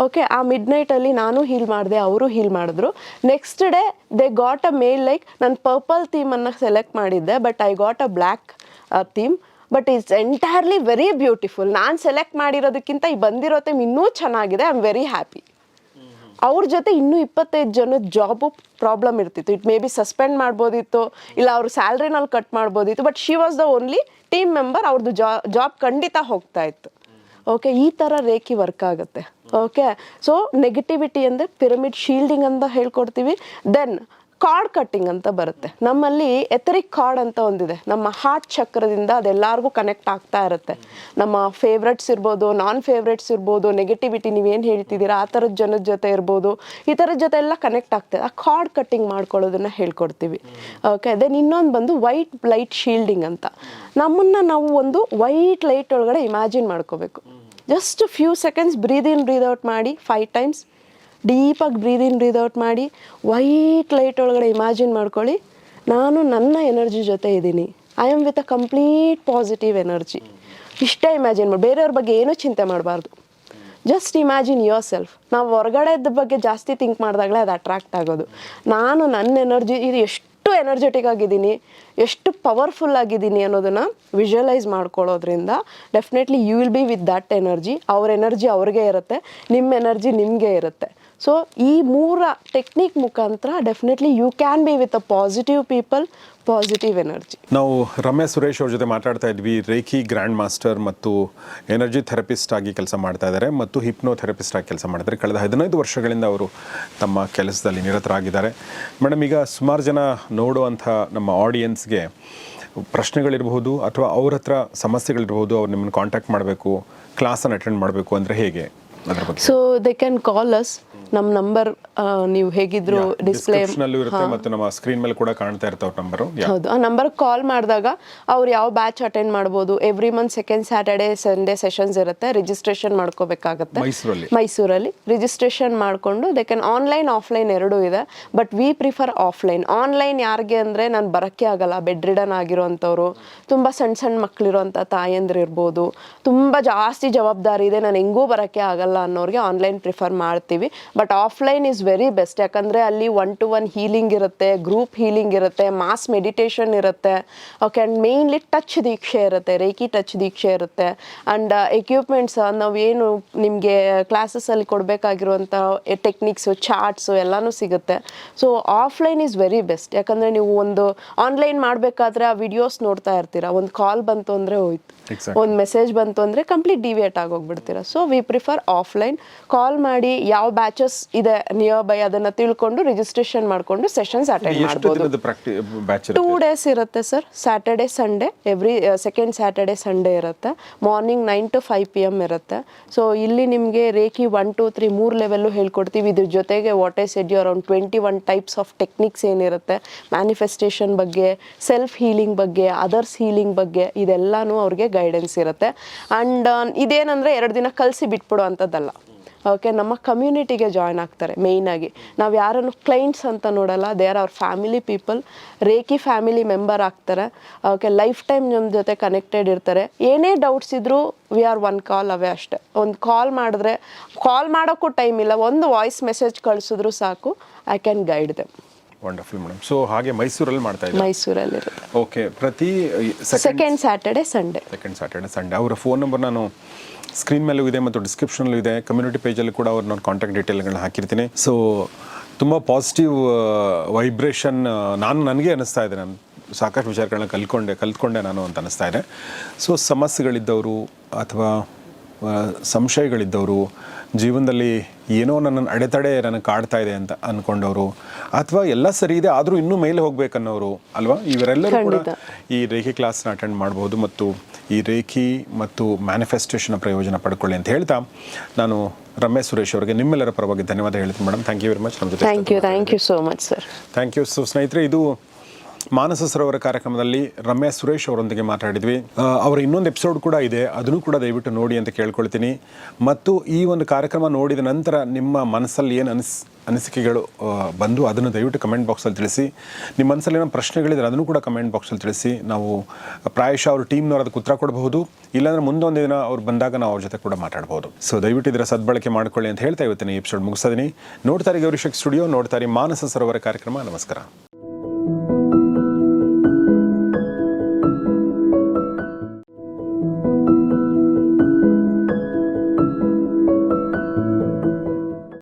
ಓಕೆ ಆ ಮಿಡ್ ನೈಟಲ್ಲಿ ನಾನು ಹೀಲ್ ಮಾಡಿದೆ, ಅವರು ಹೀಲ್ ಮಾಡಿದ್ರು. Next day they got a mail like ನಾನು ಪರ್ಪಲ್ ಥೀಮನ್ನು ಸೆಲೆಕ್ಟ್ ಮಾಡಿದ್ದೆ but I got a black theme but it's entirely very beautiful ನಾನು ಸೆಲೆಕ್ಟ್ ಮಾಡಿರೋದಕ್ಕಿಂತ ಈ ಬಂದಿರೋ ಥೀಮ್ ಇನ್ನೂ ಚೆನ್ನಾಗಿದೆ. ಐ ಆಮ್ ವೆರಿ ಹ್ಯಾಪಿ ಅವ್ರ ಜೊತೆ ಇನ್ನೂ ಇಪ್ಪತ್ತೈದು ಜನದ ಜಾಬು ಪ್ರಾಬ್ಲಮ್ ಇರ್ತಿತ್ತು. ಇಟ್ ಮೇ ಬಿ ಸಸ್ಪೆಂಡ್ ಮಾಡ್ಬೋದಿತ್ತು, ಇಲ್ಲ ಅವ್ರ ಸ್ಯಾಲ್ರಿನಲ್ಲಿ ಕಟ್ ಮಾಡ್ಬೋದಿತ್ತು but she was the only team member ಅವ್ರದ್ದು ಜಾಬ್ ಖಂಡಿತ ಹೋಗ್ತಾ ಇತ್ತು. ಓಕೆ ಈ ಥರ ರೇಖಿ ವರ್ಕ್ ಆಗುತ್ತೆ. ಓಕೆ ಸೊ ನೆಗೆಟಿವಿಟಿ ಅಂದರೆ ಪಿರಮಿಡ್ ಶೀಲ್ಡಿಂಗ್ ಅಂತ ಹೇಳ್ಕೊಡ್ತೀವಿ. ದೆನ್ ಕಾರ್ಡ್ ಕಟ್ಟಿಂಗ್ ಅಂತ ಬರುತ್ತೆ. ನಮ್ಮಲ್ಲಿ ಎಥರಿಕ್ ಕಾರ್ಡ್ ಅಂತ ಒಂದಿದೆ. ನಮ್ಮ ಹಾರ್ಟ್ ಚಕ್ರದಿಂದ ಅದೆಲ್ಲರಿಗೂ ಕನೆಕ್ಟ್ ಆಗ್ತಾ ಇರುತ್ತೆ. ನಮ್ಮ ಫೇವ್ರೆಟ್ಸ್ ಇರ್ಬೋದು ನಾನ್ ಫೇವ್ರೆಟ್ಸ್ ಇರ್ಬೋದು ನೆಗೆಟಿವಿಟಿ ನೀವೇನು ಹೇಳ್ತಿದ್ದೀರಾ, ಆ ಥರದ ಜನದ ಜೊತೆ ಇರ್ಬೋದು, ಈ ಥರದ ಜೊತೆ ಎಲ್ಲ ಕನೆಕ್ಟ್ ಆಗ್ತದೆ ಆ ಕಾರ್ಡ್ ಕಟ್ಟಿಂಗ್ ಮಾಡ್ಕೊಳ್ಳೋದನ್ನ ಹೇಳ್ಕೊಡ್ತೀವಿ. ಓಕೆ ದೆನ್ ಇನ್ನೊಂದು ಬಂದು ವೈಟ್ ಲೈಟ್ ಶೀಲ್ಡಿಂಗ್ ಅಂತ. ನಮ್ಮನ್ನು ನಾವು ಒಂದು ವೈಟ್ ಲೈಟ್ ಒಳಗಡೆ ಇಮ್ಯಾಜಿನ್ ಮಾಡ್ಕೋಬೇಕು. Just few seconds breathe in breathe out ಮಾಡಿ ಫೈವ್ ಟೈಮ್ಸ್ ಡೀಪಾಗಿ ಬ್ರೀದ್ ಇನ್ ಬ್ರೀದ್ ಮಾಡಿ ವೈಟ್ ಲೈಟ್ ಒಳಗಡೆ ಇಮ್ಯಾಜಿನ್ ಮಾಡ್ಕೊಳ್ಳಿ. ನಾನು ನನ್ನ ಎನರ್ಜಿ ಜೊತೆ ಇದ್ದೀನಿ. I am with a complete positive energy ಇಷ್ಟೇ ಇಮ್ಯಾಜಿನ್ ಮಾಡಿ, ಬೇರೆಯವ್ರ ಬಗ್ಗೆ ಏನೂ ಚಿಂತೆ ಮಾಡಬಾರ್ದು. ಜಸ್ಟ್ ಇಮ್ಯಾಜಿನ್ ಯೋರ್ ಸೆಲ್ಫ್ ನಾವು ಹೊರಗಡೆದ ಬಗ್ಗೆ ಜಾಸ್ತಿ ಥಿಂಕ್ ಮಾಡಿದಾಗಲೇ ಅದು ಅಟ್ರಾಕ್ಟ್ ಆಗೋದು. ನಾನು ನನ್ನ ಎನರ್ಜಿ, ಇದು ಎಷ್ಟು ಎನರ್ಜೆಟಿಕ್ ಆಗಿದ್ದೀನಿ, ಎಷ್ಟು ಪವರ್ಫುಲ್ ಆಗಿದ್ದೀನಿ ಅನ್ನೋದನ್ನು ವಿಜುವಲೈಸ್ ಮಾಡ್ಕೊಳ್ಳೋದ್ರಿಂದ definitely you will be with that energy ಅವ್ರ ಎನರ್ಜಿ ಅವ್ರಿಗೆ ಇರುತ್ತೆ ನಿಮ್ಮ ಎನರ್ಜಿ ನಿಮಗೆ ಇರುತ್ತೆ. ಸೊ ಈ ಮೂರ ಟೆಕ್ನಿಕ್ ಮುಖಾಂತರ definitely you can be with a positive people positive energy ನಾವು ರಮ್ಯಾ ಸುರೇಶ್ ಅವ್ರ ಜೊತೆ ಮಾತಾಡ್ತಾ ಇದ್ವಿ. ರೇಖಿ ಗ್ರ್ಯಾಂಡ್ ಮಾಸ್ಟರ್ ಮತ್ತು ಎನರ್ಜಿ ಥೆರಪಿಸ್ಟ್ ಆಗಿ ಕೆಲಸ ಮಾಡ್ತಾ ಇದ್ದಾರೆ ಮತ್ತು ಹಿಪ್ನೋ ಥೆರಪಿಸ್ಟ್ ಆಗಿ ಕೆಲಸ ಮಾಡ್ತಾರೆ. ಕಳೆದ ಹದಿನೈದು ವರ್ಷಗಳಿಂದ ಅವರು ತಮ್ಮ ಕೆಲಸದಲ್ಲಿ ನಿರತರಾಗಿದ್ದಾರೆ. ಮೇಡಮ್, ಈಗ ಸುಮಾರು ಜನ ನೋಡುವಂಥ ನಮ್ಮ ಆಡಿಯನ್ಸ್ಗೆ ಪ್ರಶ್ನೆಗಳಿರಬಹುದು ಅಥವಾ ಅವ್ರ ಹತ್ರ ಸಮಸ್ಯೆಗಳಿರಬಹುದು, ಅವ್ರು ನಿಮ್ಮನ್ನು ಕಾಂಟ್ಯಾಕ್ಟ್ ಮಾಡಬೇಕು ಕ್ಲಾಸನ್ನು ಅಟೆಂಡ್ ಮಾಡಬೇಕು ಅಂದರೆ ಹೇಗೆ? ಅದ್ರ ಬಗ್ಗೆ. So they can call us ನಮ್ಮ ನಂಬರ್ ನೀವು ಹೇಗಿದ್ರು ಡಿಸ್ಪ್ಲೇ ಇರುತ್ತೆ ಮತ್ತು ನಮ್ಮ ಸ್ಕ್ರೀನ್ ಮೇಲೆ ಕೂಡ ಕಾಣ್ತಾ ಇರ್ತಾವೆ ನಂಬರ್ ಹೌದು. ಆ ನಂಬರ್ ಕಾಲ್ ಮಾಡಿದಾಗ ಅವ್ರು ಯಾವ ಬ್ಯಾಚ್ ಅಟೆಂಡ್ ಮಾಡ್ಬೋದು every month second Saturday Sunday sessions ಇರುತ್ತೆ. ರಿಜಿಸ್ಟ್ರೇಷನ್ ಮಾಡ್ಕೋಬೇಕಾಗತ್ತೆ. ಮೈಸೂರಲ್ಲಿ. ಮೈಸೂರಲ್ಲಿ. ರಿಜಿಸ್ಟ್ರೇಷನ್ ಮಾಡಿಕೊಂಡು ದೇ ಕ್ಯಾನ್ ಆನ್ಲೈನ್ ಆಫ್ಲೈನ್ ಎರಡೂ ಇದೆ. But we prefer offline online ಯಾರಿಗೆ ಅಂದರೆ ನಾನು ಬರೋಕ್ಕೆ ಆಗಲ್ಲ. ಬೆಡ್ ರಿಡನ್ ಆಗಿರೋಂಥವ್ರು ತುಂಬ ಸಣ್ಣ ಸಣ್ಣ ಮಕ್ಕಳಿರೋಂಥ ತಾಯಂದಿರು ಇರ್ಬೋದು ತುಂಬ ಜಾಸ್ತಿ ಜವಾಬ್ದಾರಿ ಇದೆ. ನಾನು ಹೆಂಗೂ ಬರೋಕ್ಕೆ ಆಗಲ್ಲ. ಅನ್ನೋರಿಗೆ ಆನ್ಲೈನ್ ಪ್ರಿಫರ್ ಮಾಡ್ತೀವಿ. But offline is very best ಯಾಕಂದರೆ ಅಲ್ಲಿ ಒನ್ ಟು ಒನ್ ಹೀಲಿಂಗ್ ಇರುತ್ತೆ ಗ್ರೂಪ್ ಹೀಲಿಂಗ್ ಇರುತ್ತೆ ಮಾಸ್ ಮೆಡಿಟೇಷನ್ ಇರುತ್ತೆ. ಓಕೆ ಆ್ಯಂಡ್ ಮೇಯ್ನ್ಲಿ ಟಚ್ ದೀಕ್ಷೆ ಇರುತ್ತೆ ರೇಖಿ ಟಚ್ ದೀಕ್ಷೆ ಇರುತ್ತೆ. ಆ್ಯಂಡ್ ಎಕ್ವಿಪ್ಮೆಂಟ್ಸ್ ಏನು ನಿಮಗೆ ಕ್ಲಾಸಸ್ಸಲ್ಲಿ ಕೊಡಬೇಕಾಗಿರುವಂಥ ಟೆಕ್ನಿಕ್ಸು ಚಾರ್ಟ್ಸು ಎಲ್ಲನೂ ಸಿಗುತ್ತೆ. So offline is very best ಯಾಕಂದರೆ ನೀವು ಒಂದು ಆನ್ಲೈನ್ ಮಾಡಬೇಕಾದ್ರೆ ಆ ವಿಡಿಯೋಸ್ ನೋಡ್ತಾ ಇರ್ತೀರಾ. ಒಂದು ಕಾಲ್ ಬಂತು ಅಂದರೆ ಹೋಯ್ತು. ಒಂದು ಮೆಸೇಜ್ ಬಂತು ಅಂದರೆ complete deviate ಆಗೋಗ್ಬಿಡ್ತೀರಾ. So we prefer offline call ಮಾಡಿ ಯಾವ ಬ್ಯಾಚಸ್ ಇದೆ ನಿಯರ್ ಬೈ ಅದನ್ನ ತಿಳ್ಕೊಂಡು ರಿಜಿಸ್ಟ್ರೇಷನ್ ಮಾಡಿಕೊಂಡು ಸೆಷನ್ಸ್ ಅಟೆಂಡ್ ಮಾಡ್ಬೋದು. ಟೂ ಡೇಸ್ ಇರುತ್ತೆ? Sir Saturday Sunday every second Saturday Sunday ಇರುತ್ತೆ. Morning nine to five P M ಇರುತ್ತೆ. ಸೊ ಇಲ್ಲಿ ನಿಮಗೆ ರೇಖಿ ಒನ್ ಟು ತ್ರೀ ಮೂರು ಲೆವೆಲ್ಲು ಹೇಳ್ಕೊಡ್ತೀವಿ. ಇದ್ರ ಜೊತೆಗೆ what I said around twenty one types of techniques ಏನಿರುತ್ತೆ. ಮ್ಯಾನಿಫೆಸ್ಟೇಷನ್ ಬಗ್ಗೆ ಸೆಲ್ಫ್ ಹೀಲಿಂಗ್ ಬಗ್ಗೆ ಅದರ್ಸ್ ಹೀಲಿಂಗ್ ಬಗ್ಗೆ ಇದೆಲ್ಲಾನು ಅವ್ರಿಗೆ ಗೈಡೆನ್ಸ್ ಇರುತ್ತೆ. ಅಂಡ್ ಇದೇನಂದ್ರೆ ಎರಡು ದಿನ ಕಲಿಸಿ ಬಿಟ್ಬಿಡೋ ಅಂಥದ್ದಲ್ಲ ಓಕೆ ನಮ್ಮ ಕಮ್ಯುನಿಟಿಗೆ ಜಾಯ್ನ್ ಆಗ್ತಾರೆ ಮೇಯ್ನಾಗಿ ನಾವು ಯಾರನ್ನು ಕ್ಲೈಂಟ್ಸ್ ಅಂತ ನೋಡಲ್ಲ ದೇ ಆರ್ ಅವ್ರ family people reiki family member ಆಗ್ತಾರೆ. ಓಕೆ ಲೈಫ್ ಟೈಮ್ ನಮ್ಮ ಜೊತೆ ಕನೆಕ್ಟೆಡ್ ಇರ್ತಾರೆ. ಏನೇ ಡೌಟ್ಸ್ ಇದ್ದರೂ we are one call away ಅಷ್ಟೇ. ಒಂದು ಕಾಲ್ ಮಾಡಿದ್ರೆ ಕಾಲ್ ಮಾಡೋಕ್ಕೂ ಟೈಮ್ ಇಲ್ಲ. ಒಂದು ವಾಯ್ಸ್ ಮೆಸೇಜ್ ಕಳಿಸಿದ್ರು ಸಾಕು I can guide them wonderful madam so ಹಾಗೆ ಮೈಸೂರಲ್ಲಿ ಮಾಡ್ತಾ ಇದ್ದಾರೆ? ಮೈಸೂರಲ್ಲಿ ಓಕೆ ಪ್ರತಿ second Saturday Sunday second Saturday Sunday ಅವರ ಫೋನ್ ನಂಬರ್ ನಾನು ಸ್ಕ್ರೀನ್ ಮೇಲೂ ಇದೆ ಮತ್ತು ಡಿಸ್ಕ್ರಿಪ್ಷನಲ್ಲೂ ಇದೆ. ಕಮ್ಯುನಿಟಿ ಪೇಜಲ್ಲಿ ಕೂಡ ಅವ್ರು ನಾನು ಕಾಂಟ್ಯಾಕ್ಟ್ ಡೀಟೇಲ್ಗಳನ್ನ ಹಾಕಿರ್ತೀನಿ. ಸೊ ತುಂಬ ಪಾಸಿಟಿವ್ ವೈಬ್ರೇಷನ್ ನಾನು ನನಗೆ ಅನ್ನಿಸ್ತಾ ಇದೆ. ನಾನು ಸಾಕಷ್ಟು ವಿಚಾರಗಳನ್ನ ಕಲ್ತ್ಕೊಂಡೆ ಕಲ್ತ್ಕೊಂಡೆ ನಾನು ಅಂತ ಅನ್ನಿಸ್ತಾ ಇದೆ. ಸೊ ಸಮಸ್ಯೆಗಳಿದ್ದವರು ಅಥವಾ ಸಂಶಯಗಳಿದ್ದವರು ಜೀವನದಲ್ಲಿ ಏನೋ ನನ್ನ ಅಡೆತಡೆ ನನಗೆ ಕಾಡ್ತಾ ಇದೆ ಅಂತ ಅಂದ್ಕೊಂಡವರು ಅಥವಾ ಎಲ್ಲ ಸರಿ ಇದೆ ಆದರೂ ಇನ್ನೂ ಮೇಲೆ ಹೋಗ್ಬೇಕನ್ನೋರು ಅಲ್ವಾ? ಇವರೆಲ್ಲರೂ ಕೂಡ. ಈ ರೇಖಿ ಕ್ಲಾಸ್ನ ಅಟೆಂಡ್ ಮಾಡ್ಬೋದು ಮತ್ತು ಈ ರೇಖಿ ಮತ್ತು ಮ್ಯಾನಿಫೆಸ್ಟೇಷನ್ ಪ್ರಯೋಜನ ಪಡ್ಕೊಳ್ಳಿ ಅಂತ ಹೇಳ್ತಾ ನಾನು ರಮೇಶ್ ಸುರೇಶ್ ಅವರಿಗೆ ನಿಮ್ಮೆಲ್ಲರ ಪರವಾಗಿ ಧನ್ಯವಾದ ಹೇಳ್ತೀನಿ madam. Thank you very much ನಮ್ಮ ಜೊತೆ thank you thank you so much sir thank you so ಸ್ನೇಹಿತರೆ ಇದು ಮಾನಸ ಸರೋವರ ಕಾರ್ಯಕ್ರಮದಲ್ಲಿ ರಮ್ಯಾ ಸುರೇಶ್ ಅವರೊಂದಿಗೆ ಮಾತಾಡಿದ್ವಿ. ಅವರ ಇನ್ನೊಂದು ಎಪಿಸೋಡ್ ಕೂಡ ಇದೆ. ಅದನ್ನು ಕೂಡ ದಯವಿಟ್ಟು ನೋಡಿ ಅಂತ ಕೇಳ್ಕೊಳ್ತೀನಿ. ಮತ್ತು ಈ ಒಂದು ಕಾರ್ಯಕ್ರಮ ನೋಡಿದ ನಂತರ ನಿಮ್ಮ ಮನಸ್ಸಲ್ಲಿ ಏನು ಅನಿಸ್, ಅನಿಸಿಕೆಗಳು ಬಂದು ಅದನ್ನು ದಯವಿಟ್ಟು ಕಮೆಂಟ್ ಬಾಕ್ಸಲ್ಲಿ ತಿಳಿಸಿ. ನಿಮ್ಮ ಮನಸ್ಸಲ್ಲಿ ಏನೋ ಪ್ರಶ್ನೆಗಳಿದ್ರೆ ಅದನ್ನು ಕೂಡ ಕಮೆಂಟ್ ಬಾಕ್ಸಲ್ಲಿ ತಿಳಿಸಿ. ನಾವು ಪ್ರಾಯಶಃ ಅವ್ರ ಟೀಮ್ನವ್ರು ಅದಕ್ಕೆ ಉತ್ತರ ಕೊಡಬಹುದು. ಇಲ್ಲಾಂದ್ರೆ ಮುಂದೊಂದು ದಿನ ಅವ್ರು ಬಂದಾಗ ನಾವು ಅವ್ರ ಜೊತೆ ಕೂಡ ಮಾತಾಡ್ಬೋದು ಸೊ ದಯವಿಟ್ಟು ಇದರ ಸದ್ಬಳಕೆ ಮಾಡಿಕೊಳ್ಳಿ ಅಂತ ಹೇಳ್ತಾ ಇವತ್ತಿನ ಎಪಿಸೋಡ್ ಮುಗಿಸ್ತೀನಿ ನೋಡ್ತಾರೆ ಗೌರಿಶಕ್ ಸ್ಟುಡಿಯೋ ನೋಡ್ತಾರೆ ಮಾನಸ ಸರೋವರ ಕಾರ್ಯಕ್ರಮ. ನಮಸ್ಕಾರ.